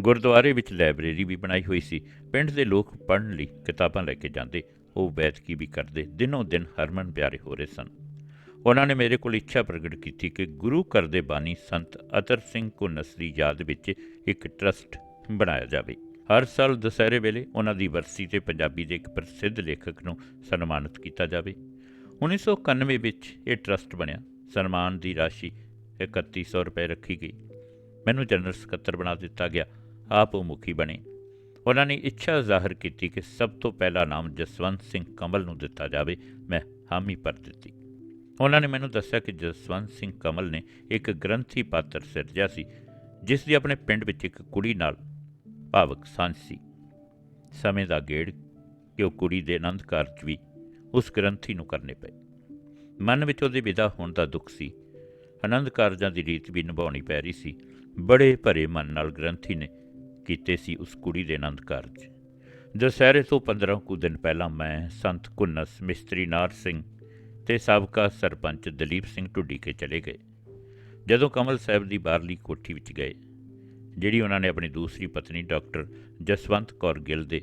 ਗੁਰਦੁਆਰੇ ਵਿੱਚ ਲਾਇਬ੍ਰੇਰੀ ਵੀ ਬਣਾਈ ਹੋਈ ਸੀ। ਪਿੰਡ ਦੇ ਲੋਕ ਪੜ੍ਹਨ ਲਈ ਕਿਤਾਬਾਂ ਲੈ ਕੇ ਜਾਂਦੇ। ਉਹ ਬੈਠਕੀ ਵੀ ਕਰਦੇ। ਦਿਨੋਂ ਦਿਨ ਹਰਮਨ ਪਿਆਰੇ ਹੋ ਰਹੇ ਸਨ। ਉਹਨਾਂ ਨੇ ਮੇਰੇ ਕੋਲ ਇੱਛਾ ਪ੍ਰਗਟ ਕੀਤੀ ਕਿ ਗੁਰੂ ਘਰ ਦੇ ਬਾਣੀ ਸੰਤ ਅਤਰ ਸਿੰਘ ਕੁਨਸ ਨਸਰੀ ਯਾਦ ਵਿੱਚ ਇੱਕ ਟਰਸਟ ਬਣਾਇਆ ਜਾਵੇ। ਹਰ ਸਾਲ ਦੁਸਹਿਰੇ ਵੇਲੇ ਉਹਨਾਂ ਦੀ ਵਰਸੀ ਤੇ ਪੰਜਾਬੀ ਦੇ ਇੱਕ ਪ੍ਰਸਿੱਧ ਲੇਖਕ ਨੂੰ ਸਨਮਾਨਿਤ ਕੀਤਾ ਜਾਵੇ। 1991 ਵਿੱਚ ਇਹ ਟਰਸਟ ਬਣਿਆ। ਸਨਮਾਨ ਦੀ ਰਾਸ਼ੀ 3100 ਰੁਪਏ ਰੱਖੀ ਗਈ। ਮੈਨੂੰ ਜਨਰਲ ਸਕੱਤਰ ਬਣਾ ਦਿੱਤਾ ਗਿਆ। ਆਪ ਉਹ ਮੁਖੀ ਬਣੇ। ਉਹਨਾਂ ਨੇ ਇੱਛਾ ਜ਼ਾਹਰ ਕੀਤੀ ਕਿ ਸਭ ਤੋਂ ਪਹਿਲਾ ਨਾਮ ਜਸਵੰਤ ਸਿੰਘ ਕਮਲ ਨੂੰ ਦਿੱਤਾ ਜਾਵੇ। ਮੈਂ ਹਾਮੀ ਭਰ ਦਿੱਤੀ। ਉਹਨਾਂ ਨੇ ਮੈਨੂੰ ਦੱਸਿਆ ਕਿ ਜਸਵੰਤ ਸਿੰਘ ਕਮਲ ਨੇ ਇੱਕ ਗ੍ਰੰਥੀ ਪਾਤਰ ਸਿਰਜਿਆ ਸੀ, ਜਿਸ ਦੀ ਆਪਣੇ ਪਿੰਡ ਵਿੱਚ ਇੱਕ ਕੁੜੀ ਨਾਲ ਭਾਵਕ ਸਾਂਝ ਸੀ। ਸਮੇਂ ਦਾ ਗੇੜ ਕਿ ਉਹ ਕੁੜੀ ਦੇ ਆਨੰਦ ਕਾਰਜ ਵੀ ਉਸ ਗ੍ਰੰਥੀ ਨੂੰ ਕਰਨੇ ਪਏ। ਮਨ ਵਿੱਚ ਉਹਦੇ ਵਿਦਾ ਹੋਣ ਦਾ ਦੁੱਖ ਸੀ। ਆਨੰਦ ਕਾਰਜਾਂ ਦੀ ਰੀਤ ਵੀ ਨਿਭਾਉਣੀ ਪੈ ਰਹੀ ਸੀ। ਬੜੇ ਭਰੇ ਮਨ ਨਾਲ ਗ੍ਰੰਥੀ ਨੇ ਕੀਤੇ ਸੀ ਉਸ ਕੁੜੀ ਦੇ ਆਨੰਦ ਕਾਰਜ। ਦੁਸਹਿਰੇ ਤੋਂ 15 ਕੁ ਦਿਨ ਪਹਿਲਾਂ ਮੈਂ ਸੰਤ ਕੁੰਨਸ, ਮਿਸਤਰੀ ਨਾਰ ਸਿੰਘ ਤੇ ਸਾਬਕਾ ਸਰਪੰਚ ਦਲੀਪ ਸਿੰਘ ਢੁੱਡੀ ਕੇ ਚਲੇ ਗਏ। ਜਦੋਂ ਕਮਲ ਸਾਹਿਬ ਦੀ ਬਾਹਰਲੀ ਕੋਠੀ ਵਿੱਚ ਗਏ, ਜਿਹੜੀ ਉਹਨਾਂ ਨੇ ਆਪਣੀ ਦੂਸਰੀ ਪਤਨੀ ਡਾਕਟਰ ਜਸਵੰਤ ਕੌਰ ਗਿੱਲ ਦੇ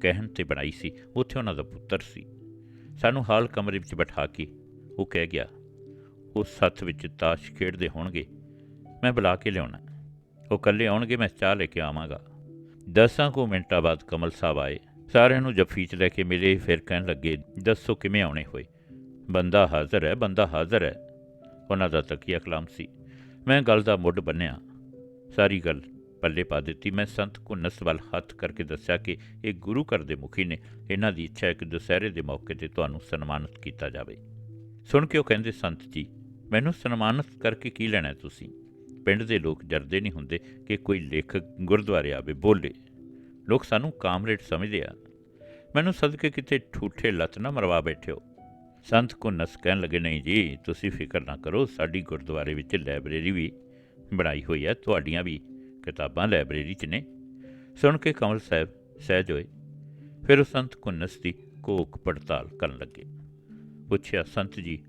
ਕਹਿਣ ਤੇ ਬਣਾਈ ਸੀ, ਉੱਥੇ ਉਹਨਾਂ ਦਾ ਪੁੱਤਰ ਸੀ। ਸਾਨੂੰ ਹਾਲ ਕਮਰੇ ਵਿੱਚ ਬਿਠਾ ਕੇ ਉਹ ਕਹਿ ਗਿਆ, ਉਹ ਸੱਥ ਵਿੱਚ ਤਾਸ਼ ਖੇਡਦੇ ਹੋਣਗੇ, ਮੈਂ ਬੁਲਾ ਕੇ ਲਿਆਉਣਾ। ਉਹ ਇਕੱਲੇ ਆਉਣਗੇ, ਮੈਂ ਚਾਹ ਲੈ ਕੇ ਆਵਾਂਗਾ। ਦਸਾਂ ਕੁ ਮਿੰਟਾਂ ਬਾਅਦ ਕਮਲ ਸਾਹਿਬ ਆਏ। ਸਾਰਿਆਂ ਨੂੰ ਜੱਫੀ 'ਚ ਲੈ ਕੇ ਮਿਲੇ, ਫਿਰ ਕਹਿਣ ਲੱਗੇ, ਦੱਸੋ ਕਿਵੇਂ ਆਉਣੇ ਹੋਏ? ਬੰਦਾ ਹਾਜ਼ਰ ਹੈ, ਬੰਦਾ ਹਾਜ਼ਰ ਹੈ। ਉਹਨਾਂ ਦਾ ਤਕੀਆ ਕਲਾਮ ਸੀ। ਮੈਂ ਗੱਲ ਦਾ ਮੁੱਢ ਬੰਨਿਆ। ਸਾਰੀ ਗੱਲ ਪੱਲੇ ਪਾ ਦਿੱਤੀ। ਮੈਂ ਸੰਤ ਘੁੰਨਸ ਵੱਲ ਹੱਥ ਕਰਕੇ ਦੱਸਿਆ ਕਿ ਇਹ ਗੁਰੂ ਘਰ ਦੇ ਮੁਖੀ ਨੇ। ਇਹਨਾਂ ਦੀ ਇੱਛਾ ਹੈ ਕਿ ਦੁਸਹਿਰੇ ਦੇ ਮੌਕੇ ਤੇ ਤੁਹਾਨੂੰ ਸਨਮਾਨਿਤ ਕੀਤਾ ਜਾਵੇ। ਸੁਣ ਕੇ ਉਹ ਕਹਿੰਦੇ, ਸੰਤ ਜੀ, ਮੈਨੂੰ ਸਨਮਾਨਿਤ ਕਰਕੇ ਕੀ ਲੈਣਾ ਤੁਸੀਂ? ਪਿੰਡ ਦੇ ਲੋਕ ਡਰਦੇ ਨਹੀਂ ਹੁੰਦੇ ਕਿ ਕੋਈ ਲੇਖਕ ਗੁਰਦੁਆਰੇ ਆਵੇ, ਬੋਲੇ। ਲੋਕ ਸਾਨੂੰ ਕਾਮਰੇਡ ਸਮਝਦੇ ਆ। ਮੈਨੂੰ ਸਦਕੇ ਕਿਤੇ ਠੂਠੇ ਲੱਤ ਨਾ ਮਰਵਾ ਬੈਠਿਓ। ਸੰਤ ਕੁੰਨਸ ਕਹਿਣ ਲੱਗੇ, ਨਹੀਂ ਜੀ, ਤੁਸੀਂ ਫਿਕਰ ਨਾ ਕਰੋ, ਸਾਡੀ ਗੁਰਦੁਆਰੇ ਵਿੱਚ ਲਾਇਬ੍ਰੇਰੀ ਵੀ ਬਣਾਈ ਹੋਈ ਹੈ, ਤੁਹਾਡੀਆਂ ਵੀ ਕਿਤਾਬਾਂ ਲਾਇਬ੍ਰੇਰੀ 'ਚ ਨੇ। ਸੁਣ ਕੇ ਕਮਲ ਸਾਹਿਬ ਸਹਿਜ ਹੋਏ। ਫਿਰ ਉਹ ਸੰਤ ਕੁੰਨਸ ਦੀ ਕੋਕ ਪੜਤਾਲ ਕਰਨ ਲੱਗੇ। ਪੁੱਛਿਆ, ਸੰਤ ਜੀ,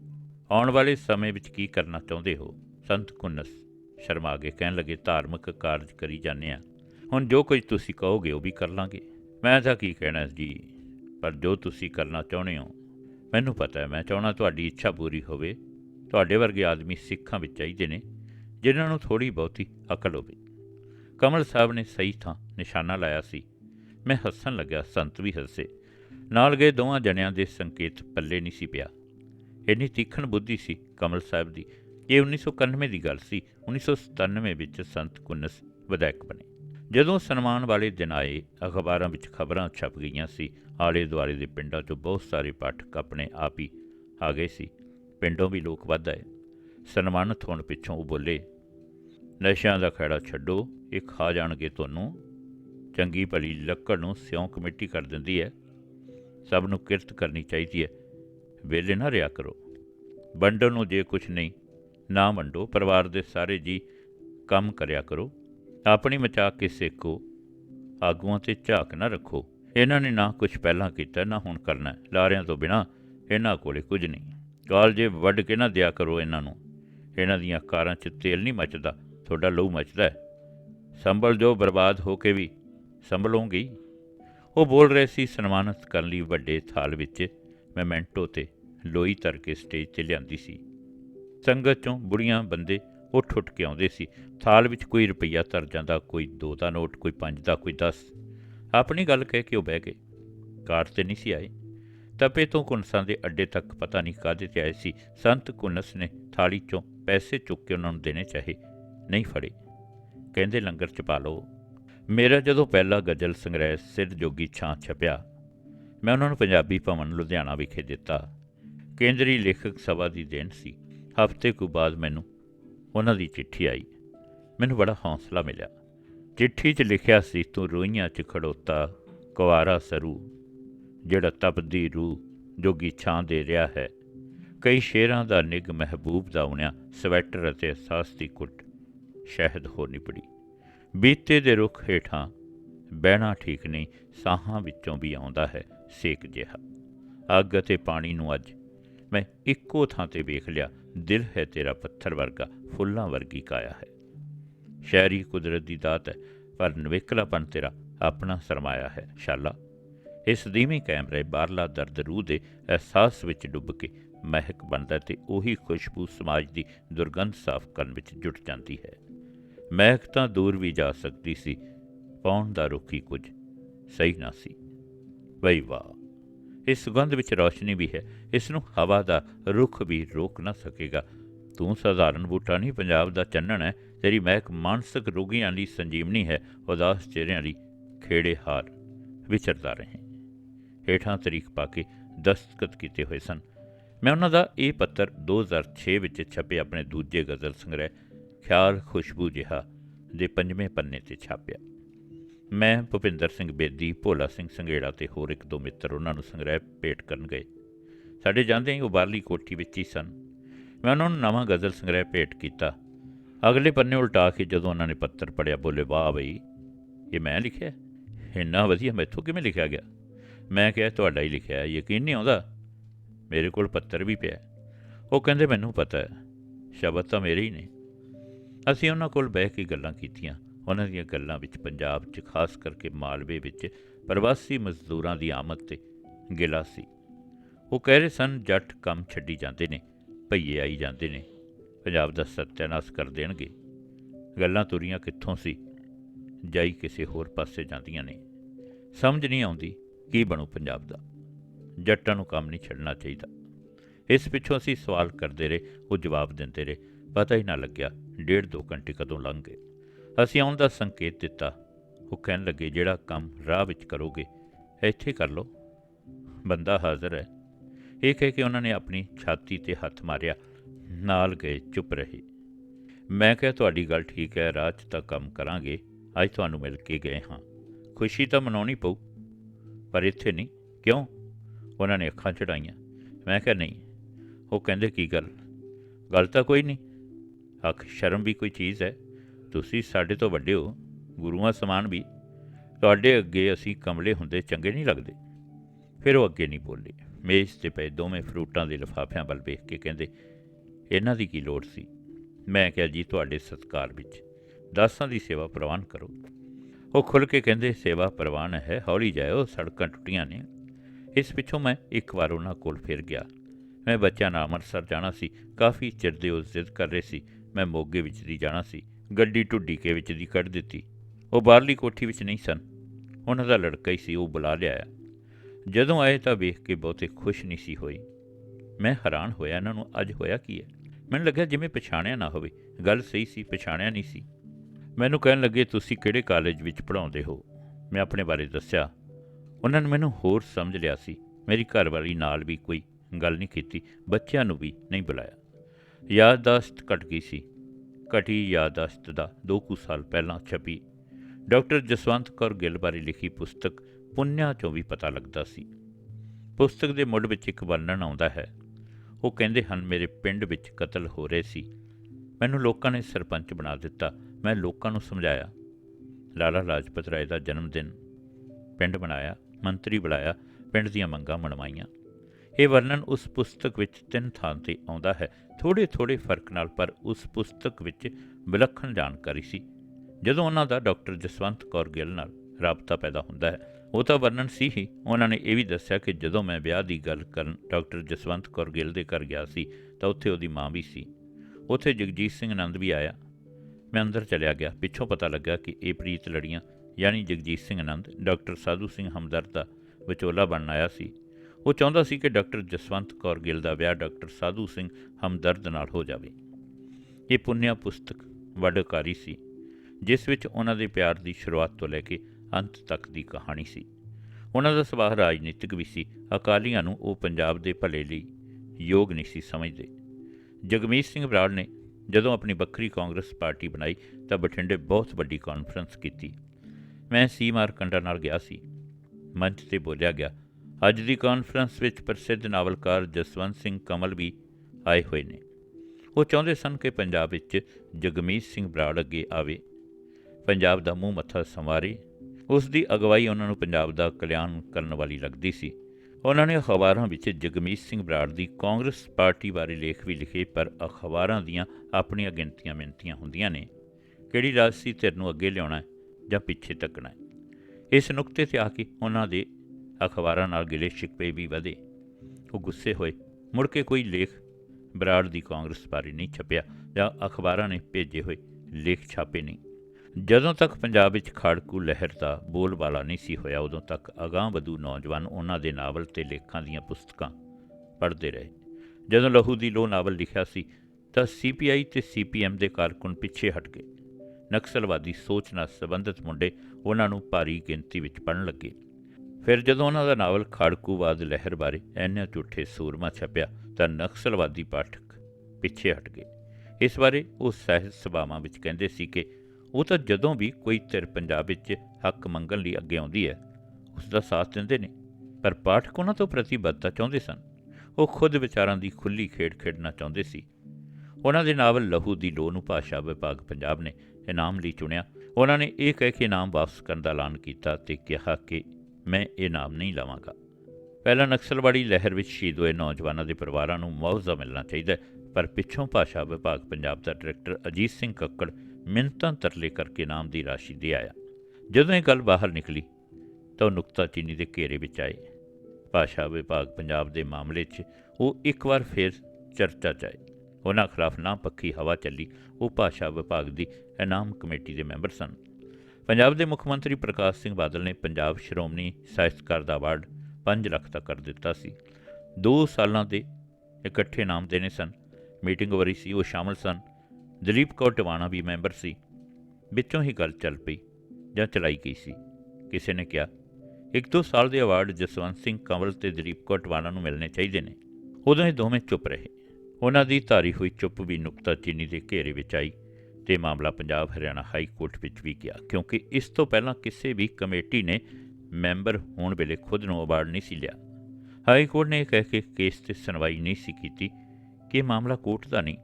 ਆਉਣ ਵਾਲੇ ਸਮੇਂ ਵਿੱਚ ਕੀ ਕਰਨਾ ਚਾਹੁੰਦੇ ਹੋ? ਸੰਤ ਕੁੰਨਸ ਸ਼ਰਮਾ ਕੇ ਕਹਿਣ ਲੱਗੇ, ਧਾਰਮਿਕ ਕਾਰਜ ਕਰੀ ਜਾਂਦੇ ਆ ਹੁਣ ਜੋ ਕੁਝ ਤੁਸੀਂ ਕਹੋਗੇ, ਉਹ ਵੀ ਕਰ ਲਾਂਗੇ। ਮੈਂ ਤਾਂ ਕੀ ਕਹਿਣਾ ਜੀ, ਪਰ ਜੋ ਤੁਸੀਂ ਕਰਨਾ ਚਾਹੁੰਦੇ ਹੋ, ਮੈਨੂੰ ਪਤਾ ਹੈ, ਮੈਂ ਚਾਹਣਾ ਤੁਹਾਡੀ ਇੱਛਾ ਪੂਰੀ ਹੋਵੇ। ਤੁਹਾਡੇ ਵਰਗੇ ਆਦਮੀ ਸਿੱਖਾਂ ਵਿੱਚ ਚਾਹੀਦੇ ਨੇ, ਜਿਨ੍ਹਾਂ ਨੂੰ ਥੋੜੀ ਬਹੁਤੀ ਅਕਲ ਹੋਵੇ। ਕਮਲ ਸਾਹਿਬ ਨੇ ਸਹੀ ਥਾਂ ਨਿਸ਼ਾਨਾ ਲਾਇਆ ਸੀ। ਮੈਂ ਹੱਸਣ ਲੱਗਿਆ, ਸੰਤ ਵੀ ਹੱਸੇ। ਨਾਲ ਗਏ ਦੋਵਾਂ ਜਣਿਆਂ ਦੇ ਸੰਕੇਤ ਪੱਲੇ ਨਹੀਂ ਸੀ ਪਿਆ। ਇੰਨੀ ਤੀਖਣ ਬੁੱਧੀ ਸੀ ਕਮਲ ਸਾਹਿਬ ਦੀ। ਇਹ 1991 ਦੀ ਗੱਲ ਸੀ। 1997 ਵਿੱਚ ਸੰਤ ਕੁੰਨਸ ਵਿਧਾਇਕ ਬਣੇ। ਜਦੋਂ ਸਨਮਾਨ ਵਾਲੇ ਦਿਨ ਆਏ, ਅਖਬਾਰਾਂ ਵਿੱਚ ਖਬਰਾਂ ਛਪ ਗਈਆਂ ਸੀ। ਆਲੇ ਦੁਆਲੇ ਦੇ ਪਿੰਡਾਂ 'ਚੋਂ ਬਹੁਤ ਸਾਰੇ ਪਾਠਕ ਆਪਣੇ ਆਪ ਹੀ ਆ ਗਏ ਸੀ। ਪਿੰਡੋਂ ਵੀ ਲੋਕ ਵੱਧ ਆਏ। ਸਨਮਾਨਿਤ ਹੋਣ ਪਿੱਛੋਂ ਉਹ ਬੋਲੇ, ਨਸ਼ਿਆਂ ਦਾ ਖੜਾ ਛੱਡੋ, ਇਹ ਖਾ ਜਾਣਗੇ ਤੁਹਾਨੂੰ। ਚੰਗੀ ਭਲੀ ਲੱਕੜ ਨੂੰ ਸਿਉਂ ਕਮੇਟੀ ਕਰ ਦਿੰਦੀ ਹੈ। ਸਭ ਨੂੰ ਕਿਰਤ ਕਰਨੀ ਚਾਹੀਦੀ ਹੈ। ਵੇਲੇ ਨਾ ਰਿਆ ਕਰੋ। ਵੰਡਣ ਨੂੰ ਜੇ ਕੁਝ ਨਹੀਂ, ਨਾ ਵੰਡੋ। ਪਰਿਵਾਰ ਦੇ ਸਾਰੇ ਜੀ ਕੰਮ ਕਰਿਆ ਕਰੋ। ਆਪਣੀ ਮਚਾ ਕੇ ਸੇਕੋ। ਆਗੂਆਂ ਤੇ ਝਾਕ ਨਾ ਰੱਖੋ। ਇਹਨਾਂ ਨੇ ਨਾ ਕੁਝ ਪਹਿਲਾਂ ਕੀਤਾ, ਨਾ ਹੁਣ ਕਰਨਾ। ਲਾਰਿਆਂ ਤੋਂ ਬਿਨਾ ਇਹਨਾਂ ਕੋਲੇ ਕੁਝ ਨਹੀਂ। ਕਾਲਜੇ ਵੱਢ ਕੇ ਨਾ ਦਿਆ ਕਰੋ ਇਹਨਾਂ ਨੂੰ। ਇਹਨਾਂ ਦੀਆਂ ਕਾਰਾਂ 'ਚ ਤੇਲ ਨਹੀਂ ਮੱਚਦਾ। ਤੁਹਾਡਾ ਲਹੂ ਮੱਚਦਾ ਹੈ। ਸੰਭਲ ਜੋ ਬਰਬਾਦ ਹੋ ਕੇ ਵੀ। ਸੰਭਲੋਗੇ। ਹੀ। ਉਹ ਬੋਲ ਰਹੇ ਸੀ, ਸਨਮਾਨਿਤ ਕਰਨ ਲਈ ਵੱਡੇ ਥਾਲ ਵਿੱਚ ਮੈਮੈਂਟੋ ਤੇ ਲੋਈ ਧਰ ਕੇ ਸਟੇਜ ਤੇ ਲਿਆਂਦੀ ਸੀ। ਸੰਗਤ ਚੋਂ ਬੁੜੀਆਂ ਬੰਦੇ ਉਹ ਠੁੱਟ ਕੇ ਆਉਂਦੇ ਸੀ। ਥਾਲ ਵਿੱਚ ਕੋਈ ਰੁਪਈਆ ਧਰ ਜਾਂਦਾ, ਕੋਈ 2 ਦਾ ਨੋਟ, ਕੋਈ 5 ਦਾ, ਕੋਈ 10 ਆਪਣੀ ਗੱਲ ਕਹਿ ਕੇ ਉਹ ਬਹਿ ਗਏ। ਕਾਰ ਤੇ ਨਹੀਂ ਸੀ ਆਏ। ਤਪੇ ਤੋਂ ਕੁਨਸਾਂ ਦੇ ਅੱਡੇ ਤੱਕ ਪਤਾ ਨਹੀਂ ਕਾਹਦੇ ਤੇ ਆਏ ਸੀ। ਸੰਤ ਕੁੰਨਸ ਨੇ ਥਾਲੀ ਚੋਂ ਪੈਸੇ ਚੁੱਕ ਕੇ ਉਹਨਾਂ ਨੂੰ ਦੇਣੇ ਚਾਹੇ, ਨਹੀਂ ਫੜੇ। ਕਹਿੰਦੇ, ਲੰਗਰ ਚ ਪਾ ਲਓ। ਮੇਰਾ ਜਦੋਂ ਪਹਿਲਾ ਗਜ਼ਲ ਸੰਗ੍ਰਹਿ ਸਿਰ ਜੋਗੀ ਛਾਂ ਛਪਿਆ, ਮੈਂ ਉਹਨਾਂ ਨੂੰ ਪੰਜਾਬੀ ਭਵਨ ਲੁਧਿਆਣਾ ਵਿਖੇ ਦਿੱਤਾ। ਕੇਂਦਰੀ ਲੇਖਕ ਸਭਾ ਦੀ ਦੇਣ ਸੀ। ਹਫ਼ਤੇ ਕੁ ਬਾਅਦ ਮੈਨੂੰ ਉਹਨਾਂ ਦੀ ਚਿੱਠੀ ਆਈ। ਮੈਨੂੰ ਬੜਾ ਹੌਸਲਾ ਮਿਲਿਆ। ਚਿੱਠੀ 'ਚ ਲਿਖਿਆ ਸੀ, ਤੂੰ ਰੋਈਆਂ 'ਚ ਖੜੋਤਾ, ਕੁਵਾਰਾ ਸਰੂ ਜਿਹੜਾ ਤਪਦੀ ਰੂਹ ਜੋਗੀ ਛਾਂ ਦੇ ਰਿਹਾ ਹੈ। ਕਈ ਸ਼ੇਰਾਂ ਦਾ ਨਿਗ ਮਹਿਬੂਬ ਦਾ ਉਣਿਆ ਸਵੈਟਰ ਅਤੇ ਅਹਿਸਾਸ ਦੀ ਕੁੱਟ ਸ਼ਹਿਦ ਹੋ ਨਿਪੜੀ। ਬੀਤੇ ਦੇ ਰੁੱਖ ਹੇਠਾਂ ਬਹਿਣਾ ਠੀਕ ਨਹੀਂ, ਸਾਹਾਂ ਵਿੱਚੋਂ ਵੀ ਆਉਂਦਾ ਹੈ ਸੇਕ ਜਿਹਾ। ਅੱਗ ਅਤੇ ਪਾਣੀ ਨੂੰ ਅੱਜ ਮੈਂ ਇੱਕੋ ਥਾਂ ਤੇ ਵੇਖ ਲਿਆ, ਦਿਲ ਹੈ ਤੇਰਾ ਪੱਥਰ ਵਰਗਾ, ਫੁੱਲਾਂ ਵਰਗੀ ਕਾਇਆ ਹੈ। ਸ਼ਹਿਰੀ ਕੁਦਰਤ ਦੀ ਦਾਤ ਹੈ, ਪਰ ਨਵੇਕਲਾਪਨ ਤੇਰਾ ਆਪਣਾ ਸਰਮਾਇਆ ਹੈ, ਸ਼ਾਲਾ। ਇਸ ਦੀਵੀਂ ਕੈਮਰੇ ਬਾਹਰਲਾ ਦਰਦ ਰੂਹ ਦੇ ਅਹਿਸਾਸ ਵਿੱਚ ਡੁੱਬ ਕੇ ਮਹਿਕ ਬਣਦਾ ਤੇ ਉਹੀ ਖੁਸ਼ਬੂ ਸਮਾਜ ਦੀ ਦੁਰਗੰਧ ਸਾਫ਼ ਕਰਨ ਵਿੱਚ ਜੁਟ ਜਾਂਦੀ ਹੈ। ਮਹਿਕ ਤਾਂ ਦੂਰ ਵੀ ਜਾ ਸਕਦੀ ਸੀ, ਪਾਉਣ ਦਾ ਰੁਖੀ ਕੁਝ ਸਹੀ ਨਾ ਸੀ। ਵਈ ਵਾਹ, ਇਸ ਸੁਗੰਧ ਵਿੱਚ ਰੌਸ਼ਨੀ ਵੀ ਹੈ, ਇਸ ਨੂੰ ਹਵਾ ਦਾ ਰੁਖ ਵੀ ਰੋਕ ਨਾ ਸਕੇਗਾ। ਤੂੰ ਸਧਾਰਨ ਬੂਟਾ ਨਹੀਂ, ਪੰਜਾਬ ਦਾ ਚੰਨਣ ਹੈ, ਤੇਰੀ ਮਹਿਕ ਮਾਨਸਿਕ ਰੋਗੀਆਂ ਲਈ ਸੰਜੀਵਨੀ ਹੈ, ਉਦਾਸ ਚਿਹਰਿਆਂ ਲਈ ਖੇੜੇ ਹਾਰ ਵਿਚਰਦਾ ਰਹੇ। ਹੇਠਾਂ ਤਰੀਕ ਪਾ ਕੇ ਦਸਤਖਤ ਕੀਤੇ ਹੋਏ ਸਨ। ਮੈਂ ਉਹਨਾਂ ਦਾ ਇਹ ਪੱਤਰ 2006 ਵਿੱਚ ਛਪੇ ਆਪਣੇ ਦੂਜੇ ਗਜ਼ਲ ਸੰਗ੍ਰਹਿ ਖਿਆਲ ਖੁਸ਼ਬੂ ਜਿਹਾ ਦੇ ਪੰਜਵੇਂ ਪੰਨੇ ਤੇ ਛਾਪਿਆ। ਮੈਂ ਭੁਪਿੰਦਰ ਸਿੰਘ ਬੇਦੀ, ਭੋਲਾ ਸਿੰਘ ਸੰਘੇੜਾ ਤੇ ਹੋਰ ਇੱਕ ਦੋ ਮਿੱਤਰ ਉਹਨਾਂ ਨੂੰ ਸੰਗ੍ਰਹਿ ਭੇਟ ਕਰਨ ਗਏ। ਸਾਡੇ ਜਾਂਦੇ ਹੀ ਉਹ ਬਾਹਰਲੀ ਕੋਠੀ ਵਿੱਚ ਹੀ ਸਨ। ਮੈਂ ਉਹਨਾਂ ਨੂੰ ਨਵਾਂ ਗਜ਼ਲ ਸੰਗ੍ਰਹਿ ਭੇਟ ਕੀਤਾ। ਅਗਲੇ ਪੰਨੇ ਉਲਟਾ ਕੇ ਜਦੋਂ ਉਹਨਾਂ ਨੇ ਪੱਤਰ ਪੜਿਆ ਬੋਲੇ, ਵਾਹ ਬਈ, ਇਹ ਮੈਂ ਲਿਖਿਆ? ਇੰਨਾ ਵਧੀਆ ਮੈਥੋਂ ਕਿਵੇਂ ਲਿਖਿਆ ਗਿਆ? ਮੈਂ ਕਿਹਾ, ਤੁਹਾਡਾ ਹੀ ਲਿਖਿਆ ਯਕੀਨ ਨਹੀਂ ਆਉਂਦਾ? ਮੇਰੇ ਕੋਲ ਪੱਤਰ ਵੀ ਪਿਆ ਉਹ ਕਹਿੰਦੇ, ਮੈਨੂੰ ਪਤਾ ਹੈ, ਸ਼ਬਦ ਤਾਂ ਮੇਰੇ ਹੀ ਨੇ। ਅਸੀਂ ਉਹਨਾਂ ਕੋਲ ਬਹਿ ਕੇ ਗੱਲਾਂ ਕੀਤੀਆਂ। ਉਹਨਾਂ ਦੀਆਂ ਗੱਲਾਂ ਵਿੱਚ ਪੰਜਾਬ 'ਚ ਖਾਸ ਕਰਕੇ ਮਾਲਵੇ ਵਿੱਚ ਪ੍ਰਵਾਸੀ ਮਜ਼ਦੂਰਾਂ ਦੀ ਆਮਦ ਤੇ ਗਿਲਾ ਸੀ। ਉਹ ਕਹਿ ਰਹੇ ਸਨ, ਜੱਟ ਕੰਮ ਛੱਡੀ ਜਾਂਦੇ ਨੇ, ਭਈਏ ਆਈ ਜਾਂਦੇ ਨੇ, ਪੰਜਾਬ ਦਾ ਸੱਤਿਆਨਾਸ਼ ਕਰ ਦੇਣਗੇ। ਗੱਲਾਂ ਤੁਰੀਆਂ ਕਿੱਥੋਂ ਸੀ? ਜਾਈ ਕਿਸੇ ਹੋਰ ਪਾਸੇ ਜਾਂਦੀਆਂ ਨੇ। ਸਮਝ ਨਹੀਂ ਆਉਂਦੀ, ਕੀ ਬਣੂ ਪੰਜਾਬ ਦਾ? ਜੱਟਾਂ ਨੂੰ ਕੰਮ ਨਹੀਂ ਛੱਡਣਾ ਚਾਹੀਦਾ। ਇਸ ਪਿੱਛੋਂ ਅਸੀਂ ਸਵਾਲ ਕਰਦੇ ਰਹੇ, ਉਹ ਜਵਾਬ ਦਿੰਦੇ ਰਹੇ ਪਤਾ ਹੀ ਨਾ ਲੱਗਿਆ, ਡੇਢ ਦੋ ਘੰਟੇ ਕਦੋਂ ਲੰਘ ਗਏ। ਅਸੀਂ ਆਉਣ ਦਾ ਸੰਕੇਤ ਦਿੱਤਾ। ਉਹ ਕਹਿਣ ਲੱਗੇ, ਜਿਹੜਾ ਕੰਮ ਰਾਹ ਵਿੱਚ ਕਰੋਗੇ, ਇੱਥੇ ਕਰ ਲਓ। ਬੰਦਾ ਹਾਜ਼ਰ ਹੈ। ਇਹ ਕਹਿ ਕੇ ਉਹਨਾਂ ਨੇ ਆਪਣੀ ਛਾਤੀ ਤੇ ਹੱਥ ਮਾਰਿਆ। ਨਾਲ ਗਏ, ਚੁੱਪ ਰਹੇ। ਮੈਂ ਕਿਹਾ, ਤੁਹਾਡੀ ਗੱਲ ਠੀਕ ਹੈ, ਰਾਹ 'ਚ ਤਾਂ ਕੰਮ ਕਰਾਂਗੇ। ਅੱਜ ਤੁਹਾਨੂੰ ਮਿਲ ਕੇ ਗਏ ਹਾਂ। ਖੁਸ਼ੀ ਤਾਂ ਮਨਾਉਣੀ ਪਊ। ਪਰ ਇੱਥੇ ਨਹੀਂ। ਕਿਉਂ? ਉਹਨਾਂ ਨੇ ਅੱਖਾਂ ਚੜਾਈਆਂ ਮੈਂ ਕਿਹਾ, ਨਹੀਂ। ਉਹ ਕਹਿੰਦੇ, ਕੀ ਗੱਲ? ਗੱਲ ਤਾਂ ਕੋਈ ਨਹੀਂ। ਅੱਖ ਸ਼ਰਮ ਵੀ ਕੋਈ ਚੀਜ਼ ਹੈ। ਤੁਸੀਂ ਸਾਡੇ ਤੋਂ ਵੱਡੇ ਹੋ, ਗੁਰੂਆਂ ਸਮਾਨ ਵੀ। ਤੁਹਾਡੇ ਅੱਗੇ ਅਸੀਂ ਕਮਲੇ ਹੁੰਦੇ ਚੰਗੇ ਨਹੀਂ ਲੱਗਦੇ। ਫਿਰ ਉਹ ਅੱਗੇ ਨਹੀਂ ਬੋਲੇ। ਮੇਜ਼ ਤੇ ਪਏ ਦੋਵੇਂ ਫਰੂਟਾਂ ਦੇ ਲਿਫਾਫਿਆਂ ਵੱਲ ਵੇਖ ਕੇ ਕਹਿੰਦੇ, ਇਹਨਾਂ ਦੀ ਕੀ ਲੋੜ ਸੀ? ਮੈਂ ਕਿਹਾ ਜੀ, ਤੁਹਾਡੇ ਸਤਕਾਰ ਵਿੱਚ। ਦਾਸਾਂ ਦੀ ਸੇਵਾ ਪ੍ਰਵਾਨ ਕਰੋ। ਉਹ ਖੁੱਲ ਕੇ ਕਹਿੰਦੇ, ਸੇਵਾ ਪ੍ਰਵਾਨ ਹੈ, ਹੌਲੀ ਜਾਇਓ, ਸੜਕਾਂ ਟੁੱਟੀਆਂ ਨੇ। ਇਸ ਪਿੱਛੋਂ ਮੈਂ ਇੱਕ ਵਾਰ ਉਹਨਾਂ ਕੋਲ ਫਿਰ ਗਿਆ। ਮੈਂ ਬੱਚਿਆਂ ਨਾਲ ਅੰਮ੍ਰਿਤਸਰ ਜਾਣਾ ਸੀ। ਕਾਫੀ ਚਿਰ ਦੇ ਉਹ ਜ਼ਿੱਦ ਕਰ ਰਹੇ ਸੀ। ਮੈਂ ਮੋਗੇ ਵਿੱਚ ਦੀ ਜਾਣਾ ਸੀ। ਗੱਡੀ ਢੁੱਡੀ ਕੇ ਵਿੱਚ ਦੀ ਕੱਢ ਦਿੱਤੀ। ਉਹ ਬਾਹਰਲੀ ਕੋਠੀ ਵਿੱਚ ਨਹੀਂ ਸਨ। ਉਹਨਾਂ ਦਾ ਲੜਕਾ ਹੀ ਸੀ, ਉਹ ਬੁਲਾ ਲਿਆਇਆ ਜਦੋਂ ਆਏ ਤਾਂ ਵੇਖ ਕੇ ਬਹੁਤੇ ਖੁਸ਼ ਨਹੀਂ ਸੀ ਹੋਈ ਮੈਂ ਹੈਰਾਨ ਹੋਇਆ, ਇਹਨਾਂ ਨੂੰ ਅੱਜ ਹੋਇਆ ਕੀ ਹੈ? ਮੈਨੂੰ ਲੱਗਿਆ ਜਿਵੇਂ ਪਛਾਣਿਆ ਨਾ ਹੋਵੇ। ਗੱਲ ਸਹੀ ਸੀ, ਪਛਾਣਿਆ ਨਹੀਂ ਸੀ। ਮੈਨੂੰ ਕਹਿਣ ਲੱਗੇ, ਤੁਸੀਂ ਕਿਹੜੇ ਕਾਲਜ ਵਿੱਚ ਪੜ੍ਹਾਉਂਦੇ ਹੋ? ਮੈਂ ਆਪਣੇ ਬਾਰੇ ਦੱਸਿਆ। ਉਹਨਾਂ ਨੇ ਮੈਨੂੰ ਹੋਰ ਸਮਝ ਲਿਆ ਸੀ। ਮੇਰੀ ਘਰਵਾਲੀ ਨਾਲ ਵੀ ਕੋਈ ਗੱਲ ਨਹੀਂ ਕੀਤੀ। ਬੱਚਿਆਂ ਨੂੰ ਵੀ ਨਹੀਂ ਬੁਲਾਇਆ। ਯਾਦਦਾਸ਼ਤ ਘਟ ਗਈ ਸੀ। ਘਟੀ ਯਾਦਦਾਸ਼ਤ ਦਾ ਦੋ ਕੁ ਸਾਲ ਪਹਿਲਾਂ ਛਪੀ। ਡਾਕਟਰ ਜਸਵੰਤ ਕੌਰ ਗਿੱਲ ਬਾਰੇ ਲਿਖੀ ਪੁਸਤਕ ਪੁੰਨਿਆ ਚੋਂ ਵੀ ਪਤਾ ਲੱਗਦਾ ਸੀ। ਪੁਸਤਕ ਦੇ ਮੁੱਢ ਵਿੱਚ ਇੱਕ ਵਰਣਨ ਆਉਂਦਾ ਹੈ। ਉਹ ਕਹਿੰਦੇ ਹਨ, ਮੇਰੇ ਪਿੰਡ ਵਿੱਚ ਕਤਲ ਹੋ ਰਹੇ ਸੀ। ਮੈਨੂੰ ਲੋਕਾਂ ਨੇ ਸਰਪੰਚ ਬਣਾ ਦਿੱਤਾ। ਮੈਂ ਲੋਕਾਂ ਨੂੰ ਸਮਝਾਇਆ। ਲਾਲਾ ਲਾਜਪਤ ਰਾਏ ਦਾ ਜਨਮ ਦਿਨ ਪਿੰਡ ਬਣਾਇਆ, ਮੰਤਰੀ ਬੁਲਾਇਆ, ਪਿੰਡ ਦੀਆਂ ਮੰਗਾਂ ਮਨਵਾਈਆਂ। ਇਹ ਵਰਣਨ ਉਸ ਪੁਸਤਕ ਵਿੱਚ ਤਿੰਨ ਥਾਂ ਤੇ ਆਉਂਦਾ ਹੈ। ਥੋੜੇ ਥੋੜੇ ਫ਼ਰਕ ਨਾਲ ਪਰ ਉਸ ਪੁਸਤਕ ਵਿੱਚ ਵਿਲੱਖਣ ਜਾਣਕਾਰੀ ਸੀ। ਜਦੋਂ ਉਹਨਾਂ ਦਾ ਡਾਕਟਰ ਜਸਵੰਤ ਕੌਰ ਗਿੱਲ ਨਾਲ ਰਾਬਤਾ ਪੈਦਾ ਹੁੰਦਾ ਹੈ, ਉਹ ਤਾਂ ਵਰਣਨ ਸੀ ਹੀ। ਉਹਨਾਂ ਨੇ ਇਹ ਵੀ ਦੱਸਿਆ ਕਿ ਜਦੋਂ ਮੈਂ ਵਿਆਹ ਦੀ ਗੱਲ ਕਰਨ ਡਾਕਟਰ ਜਸਵੰਤ ਕੌਰ ਗਿੱਲ ਦੇ ਘਰ ਗਿਆ ਸੀ, ਤਾਂ ਉੱਥੇ ਉਹਦੀ ਮਾਂ ਵੀ ਸੀ। ਉੱਥੇ ਜਗਜੀਤ ਸਿੰਘ ਆਨੰਦ ਵੀ ਆਇਆ। ਮੈਂ ਅੰਦਰ ਚਲਿਆ ਗਿਆ। ਪਿੱਛੋਂ ਪਤਾ ਲੱਗਾ ਕਿ ਇਹ ਪ੍ਰੀਤ ਲੜੀਆਂ, ਯਾਨੀ ਜਗਜੀਤ ਸਿੰਘ ਆਨੰਦ ਡਾਕਟਰ ਸਾਧੂ ਸਿੰਘ ਹਮਦਰਦ ਦਾ ਵਿਚੋਲਾ ਬਣਨ ਆਇਆ ਸੀ। ਉਹ ਚਾਹੁੰਦਾ ਸੀ ਕਿ ਡਾਕਟਰ ਜਸਵੰਤ ਕੌਰ ਗਿੱਲ ਦਾ ਵਿਆਹ ਡਾਕਟਰ ਸਾਧੂ ਸਿੰਘ ਹਮਦਰਦ ਨਾਲ ਹੋ ਜਾਵੇ। ਇਹ ਪੁੰਨਿਆ ਪੁਸਤਕ ਵੱਡਕਾਰੀ ਸੀ, ਜਿਸ ਵਿੱਚ ਉਹਨਾਂ ਦੇ ਪਿਆਰ ਦੀ ਸ਼ੁਰੂਆਤ ਤੋਂ ਲੈ ਕੇ ਅੰਤ ਤੱਕ ਦੀ ਕਹਾਣੀ ਸੀ। ਉਹਨਾਂ ਦਾ ਸੁਭਾਅ ਰਾਜਨੀਤਿਕ ਵੀ ਸੀ, ਅਕਾਲੀਆਂ ਨੂੰ ਉਹ ਪੰਜਾਬ ਦੇ ਭਲੇ ਲਈ ਯੋਗ ਨਹੀਂ ਸੀ ਸਮਝਦੇ। ਜਗਮੀਤ ਸਿੰਘ ਬਰਾੜ ਨੇ ਜਦੋਂ ਆਪਣੀ ਵੱਖਰੀ ਕਾਂਗਰਸ ਪਾਰਟੀ ਬਣਾਈ ਤਾਂ ਬਠਿੰਡੇ ਬਹੁਤ ਵੱਡੀ ਕਾਨਫਰੰਸ ਕੀਤੀ। ਮੈਂ ਸੀ ਮਾਰਕੰਡਾ ਨਾਲ ਗਿਆ ਸੀ। ਮੰਚ ਤੇ ਬੋਲਿਆ ਗਿਆ ਅੱਜ ਦੀ ਕਾਨਫਰੰਸ ਵਿੱਚ ਪ੍ਰਸਿੱਧ ਨਾਵਲਕਾਰ ਜਸਵੰਤ ਸਿੰਘ ਕਮਲ ਵੀ ਆਏ ਹੋਏ ਨੇ। ਉਹ ਚਾਹੁੰਦੇ ਸਨ ਕਿ ਪੰਜਾਬ ਵਿੱਚ ਜਗਮੀਤ ਸਿੰਘ ਬਰਾੜ ਅੱਗੇ ਆਵੇ। ਪੰਜਾਬ ਦਾ ਮੂੰਹ ਮੱਥਾ ਸੰਵਾਰੇ। ਉਸ ਦੀ ਅਗਵਾਈ ਉਹਨਾਂ ਨੂੰ ਪੰਜਾਬ ਦਾ ਕਲਿਆਣ ਕਰਨ ਵਾਲੀ ਲੱਗਦੀ ਸੀ। ਉਹਨਾਂ ਨੇ ਅਖਬਾਰਾਂ ਵਿੱਚ ਜਗਮੀਤ ਸਿੰਘ ਬਰਾੜ ਦੀ ਕਾਂਗਰਸ ਪਾਰਟੀ ਬਾਰੇ ਲੇਖ ਵੀ ਲਿਖੇ, ਪਰ ਅਖਬਾਰਾਂ ਦੀਆਂ ਆਪਣੀਆਂ ਗਿਣਤੀਆਂ ਮਿੰਤੀਆਂ ਹੁੰਦੀਆਂ ਨੇ। ਕਿਹੜੀ ਰਾਜਸੀ ਧਿਰ ਨੂੰ ਅੱਗੇ ਲਿਆਉਣਾ ਜਾਂ ਪਿੱਛੇ ਤੱਕਣਾ ਇਸ ਨੁਕਤੇ ਤੇ ਆ ਕੇ ਉਹਨਾਂ ਦੇ ਅਖਬਾਰਾਂ ਨਾਲ ਗਿਲੇ ਸ਼ਿਕਵੇ ਵੀ ਵਧੇ। ਉਹ ਗੁੱਸੇ ਹੋਏ। ਮੁੜ ਕੇ ਕੋਈ ਲੇਖ ਬਰਾੜ ਦੀ ਕਾਂਗਰਸ ਬਾਰੇ ਨਹੀਂ ਛਪਿਆ ਜਾਂ ਅਖਬਾਰਾਂ ਨੇ ਭੇਜੇ ਹੋਏ ਲੇਖ ਛਾਪੇ ਨਹੀਂ। ਜਦੋਂ ਤੱਕ ਪੰਜਾਬ ਵਿੱਚ ਖਾੜਕੂ ਲਹਿਰ ਦਾ ਬੋਲਬਾਲਾ ਨਹੀਂ ਸੀ ਹੋਇਆ, ਉਦੋਂ ਤੱਕ ਅਗਾਂਹ ਵਧੂ ਨੌਜਵਾਨ ਉਹਨਾਂ ਦੇ ਨਾਵਲ ਤੇ ਲੇਖਾਂ ਦੀਆਂ ਪੁਸਤਕਾਂ ਪੜ੍ਹਦੇ ਰਹੇ। ਜਦੋਂ ਲਹੂ ਦੀ ਲੋ ਨਾਵਲ ਲਿਖਿਆ ਸੀ, ਤਾਂ ਸੀਪੀਆਈ ਤੇ ਸੀਪੀਐਮ ਦੇ ਕਾਰਕੁਨ ਪਿੱਛੇ ਹਟ ਗਏ। ਨਕਸਲਵਾਦੀ ਸੋਚ ਨਾਲ ਸੰਬੰਧਿਤ ਮੁੰਡੇ ਉਹਨਾਂ ਨੂੰ ਭਾਰੀ ਗਿਣਤੀ ਵਿੱਚ ਪੜਨ ਲੱਗੇ। ਫਿਰ ਜਦੋਂ ਉਹਨਾਂ ਦਾ ਨਾਵਲ ਖਾੜਕੂਵਾਦ ਲਹਿਰ ਬਾਰੇ ਐਨੇ ਝੂਠੇ ਸੂਰਮਾ ਛਪਿਆ ਤਾਂ ਨਕਸਲਵਾਦੀ ਪਾਠਕ ਪਿੱਛੇ ਹਟ ਗਏ। ਇਸ ਬਾਰੇ ਉਹ ਸਾਹਿਤ ਸਭਾਵਾਂ ਵਿੱਚ ਕਹਿੰਦੇ ਸੀ ਕਿ ਉਹ ਤਾਂ ਜਦੋਂ ਵੀ ਕੋਈ ਧਿਰ ਪੰਜਾਬ ਵਿੱਚ ਹੱਕ ਮੰਗਣ ਲਈ ਅੱਗੇ ਆਉਂਦੀ ਹੈ ਉਸ ਦਾ ਸਾਥ ਦਿੰਦੇ ਨੇ, ਪਰ ਪਾਠਕ ਉਹਨਾਂ ਤੋਂ ਪ੍ਰਤੀਬੱਧਤਾ ਚਾਹੁੰਦੇ ਸਨ। ਉਹ ਖੁਦ ਵਿਚਾਰਾਂ ਦੀ ਖੁੱਲੀ ਖੇਡ ਖੇਡਣਾ ਚਾਹੁੰਦੇ ਸੀ। ਉਹਨਾਂ ਦੇ ਨਾਵਲ ਲਹੂ ਦੀ ਲੋਹ ਨੂੰ ਭਾਸ਼ਾ ਵਿਭਾਗ ਪੰਜਾਬ ਨੇ ਇਨਾਮ ਲਈ ਚੁਣਿਆ। ਉਹਨਾਂ ਨੇ ਇਹ ਕਹਿ ਕੇ ਇਨਾਮ ਵਾਪਸ ਕਰਨ ਦਾ ਐਲਾਨ ਕੀਤਾ ਤੇ ਕਿਹਾ ਕਿ ਮੈਂ ਇਹ ਇਨਾਮ ਨਹੀਂ ਲਵਾਂਗਾ। ਪਹਿਲਾਂ ਨਕਸਲਵਾੜੀ ਲਹਿਰ ਵਿੱਚ ਸ਼ਹੀਦ ਹੋਏ ਨੌਜਵਾਨਾਂ ਦੇ ਪਰਿਵਾਰਾਂ ਨੂੰ ਮੁਆਵਜ਼ਾ ਮਿਲਣਾ ਚਾਹੀਦਾ ਪਰ ਪਿੱਛੋਂ ਭਾਸ਼ਾ ਵਿਭਾਗ ਪੰਜਾਬ ਦਾ ਡਾਇਰੈਕਟਰ ਅਜੀਤ ਸਿੰਘ ਕੱਕੜ ਮਿੰਨਤਾਂ ਤਰਲੇ ਕਰਕੇ ਇਨਾਮ ਦੀ ਰਾਸ਼ੀ ਦੇ ਆਇਆ। ਜਦੋਂ ਇਹ ਗੱਲ ਬਾਹਰ ਨਿਕਲੀ, ਤਾਂ ਉਹ ਨੁਕਤਾਚੀਨੀ ਦੇ ਘੇਰੇ ਵਿੱਚ ਆਏ। ਭਾਸ਼ਾ ਵਿਭਾਗ ਪੰਜਾਬ ਦੇ ਮਾਮਲੇ 'ਚ ਉਹ ਇੱਕ ਵਾਰ ਫੇਰ ਚਰਚਾ 'ਚ ਆਏ। ਉਹਨਾਂ ਖਿਲਾਫ ਨਾ ਪੱਖੀ ਹਵਾ ਚੱਲੀ, ਉਹ ਭਾਸ਼ਾ ਵਿਭਾਗ ਦੀ ਇਨਾਮ ਕਮੇਟੀ ਦੇ ਮੈਂਬਰ ਸਨ। ਪੰਜਾਬ ਦੇ ਮੁੱਖ ਮੰਤਰੀ ਪ੍ਰਕਾਸ਼ ਸਿੰਘ ਬਾਦਲ ਨੇ ਪੰਜਾਬ ਸ਼੍ਰੋਮਣੀ ਸਾਹਿਤਕਾਰ ਦਾ ਅਵਾਰਡ 5 ਲੱਖ ਤੱਕ ਕਰ ਦਿੱਤਾ ਸੀ। 2 ਸਾਲਾਂ ਦੇ ਇਕੱਠੇ ਨਾਮ ਦੇਣੇ ਸਨ। ਮੀਟਿੰਗ ਵਰੀ ਸੀ, ਉਹ ਸ਼ਾਮਲ ਸਨ। ਦਲੀਪ ਕੌਰ ਟਵਾਣਾ ਵੀ ਮੈਂਬਰ ਸੀ। ਵਿੱਚੋਂ ਹੀ ਗੱਲ ਚੱਲ ਪਈ ਜਾਂ ਚਲਾਈ ਗਈ ਸੀ। ਕਿਸੇ ਨੇ ਕਿਹਾ, ਇੱਕ ਦੋ ਸਾਲ ਦੇ ਅਵਾਰਡ ਜਸਵੰਤ ਸਿੰਘ ਕੰਵਲ ਤੇ ਦਲੀਪ ਕੌਰ ਟਵਾਣਾ ਨੂੰ ਮਿਲਣੇ ਚਾਹੀਦੇ ਨੇ। ਉਦੋਂ ਇਹ ਦੋਵੇਂ ਚੁੱਪ ਰਹੇ। ਉਹਨਾਂ ਦੀ ਧਾਰੀ ਹੋਈ ਚੁੱਪ ਵੀ ਨੁਕਤਾਚੀਨੀ ਦੇ ਘੇਰੇ ਵਿੱਚ ਆਈ। ਤੇ ਮਾਮਲਾ ਪੰਜਾਬ ਹਰਿਆਣਾ ਹਾਈ ਕੋਰਟ ਵਿੱਚ ਵੀ ਗਿਆ, ਕਿਉਂਕਿ ਇਸ ਤੋਂ ਪਹਿਲਾਂ ਕਿਸੇ ਵੀ ਕਮੇਟੀ ਨੇ ਮੈਂਬਰ ਹੋਣ ਵੇਲੇ ਖੁਦ ਨੂੰ ਅਵਾਰਡ ਨਹੀਂ ਸੀ ਲਿਆ। ਹਾਈ ਕੋਰਟ ਨੇ ਇਹ ਕਹਿ ਕੇ ਕੇਸ ਤੇ ਸੁਣਵਾਈ ਨਹੀਂ ਸੀ ਕੀਤੀ ਕਿ ਮਾਮਲਾ ਕੋਰਟ ਦਾ ਨਹੀਂ।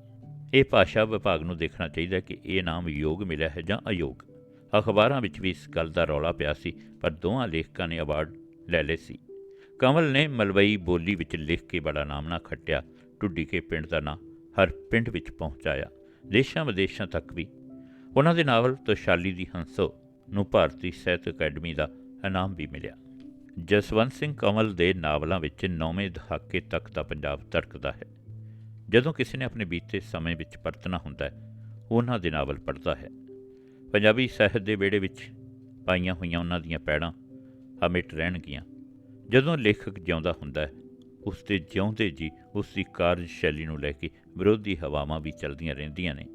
ਇਹ ਭਾਸ਼ਾ ਵਿਭਾਗ ਨੂੰ ਦੇਖਣਾ ਚਾਹੀਦਾ ਕਿ ਇਹ ਨਾਮ ਯੋਗ ਮਿਲਿਆ ਹੈ ਜਾਂ ਅਯੋਗ। ਅਖਬਾਰਾਂ ਵਿੱਚ ਵੀ ਇਸ ਗੱਲ ਦਾ ਰੌਲਾ ਪਿਆ ਸੀ, ਪਰ ਦੋਹਾਂ ਲੇਖਕਾਂ ਨੇ ਅਵਾਰਡ ਲੈ ਲਏ ਸੀ। ਕਮਲ ਨੇ ਮਲਵਈ ਬੋਲੀ ਵਿੱਚ ਲਿਖ ਕੇ ਬੜਾ ਨਾਮਣਾ ਖੱਟਿਆ ਟੁੱਡੀ ਕੇ ਪਿੰਡ ਦਾ ਨਾਂ ਹਰ ਪਿੰਡ ਵਿੱਚ ਪਹੁੰਚਾਇਆ। ਦੇਸ਼ਾਂ ਵਿਦੇਸ਼ਾਂ ਤੱਕ ਵੀ। ਉਹਨਾਂ ਦੇ ਨਾਵਲ ਤੋਸ਼ਾਲੀ ਦੀ ਹੰਸੋ ਨੂੰ ਭਾਰਤੀ ਸਾਹਿਤ ਅਕੈਡਮੀ ਦਾ ਇਨਾਮ ਵੀ ਮਿਲਿਆ। ਜਸਵੰਤ ਸਿੰਘ ਕਮਲ ਦੇ ਨਾਵਲਾਂ ਵਿੱਚ ਨੌਵੇਂ ਦਹਾਕੇ ਤੱਕ ਦਾ ਪੰਜਾਬ ਧੜਕਦਾ ਹੈ। ਜਦੋਂ ਕਿਸੇ ਨੇ ਆਪਣੇ ਬੀਤੇ ਸਮੇਂ ਵਿੱਚ ਪਰਤਣਾ ਹੁੰਦਾ ਹੈ, ਉਹਨਾਂ ਦੇ ਨਾਵਲ ਪੜ੍ਹਦਾ ਹੈ। ਪੰਜਾਬੀ ਸਾਹਿਤ ਦੇ ਵਿਹੜੇ ਵਿੱਚ ਪਾਈਆਂ ਹੋਈਆਂ ਉਹਨਾਂ ਦੀਆਂ ਪੈੜਾਂ ਹਮਿਟ ਰਹਿਣਗੀਆਂ। ਜਦੋਂ ਲੇਖਕ ਜਿਉਂਦਾ ਹੁੰਦਾ ਹੈ ਉਸ ਦੇ ਜਿਉਂਦੇ ਜੀ ਉਸ ਦੀ ਕਾਰਜਸ਼ੈਲੀ ਨੂੰ ਲੈ ਕੇ ਵਿਰੋਧੀ ਹਵਾਵਾਂ ਵੀ ਚੱਲਦੀਆਂ ਰਹਿੰਦੀਆਂ ਨੇ।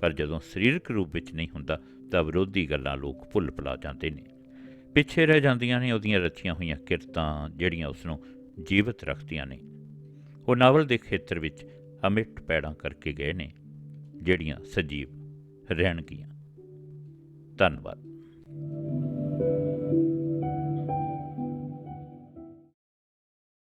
ਪਰ ਜਦੋਂ ਸਰੀਰਕ ਰੂਪ ਵਿੱਚ ਨਹੀਂ ਹੁੰਦਾ, ਤਾਂ ਵਿਰੋਧੀ ਗੱਲਾਂ ਲੋਕ ਭੁੱਲ ਭੁਲਾ ਜਾਂਦੇ ਨੇ। ਪਿੱਛੇ ਰਹਿ ਜਾਂਦੀਆਂ ਨੇ ਉਹਦੀਆਂ ਰਚੀਆਂ ਹੋਈਆਂ ਕਿਰਤਾਂ, ਜਿਹੜੀਆਂ ਉਸ ਨੂੰ ਜੀਵਤ ਰੱਖਦੀਆਂ ਨੇ। ਉਹ ਨਾਵਲ ਦੇ ਖੇਤਰ ਵਿੱਚ ਅਮਿਟ ਪੈੜਾਂ ਕਰਕੇ ਗਏ ਨੇ, ਜਿਹੜੀਆਂ ਸਜੀਵ ਰਹਿਣਗੀਆਂ। ਧੰਨਵਾਦ।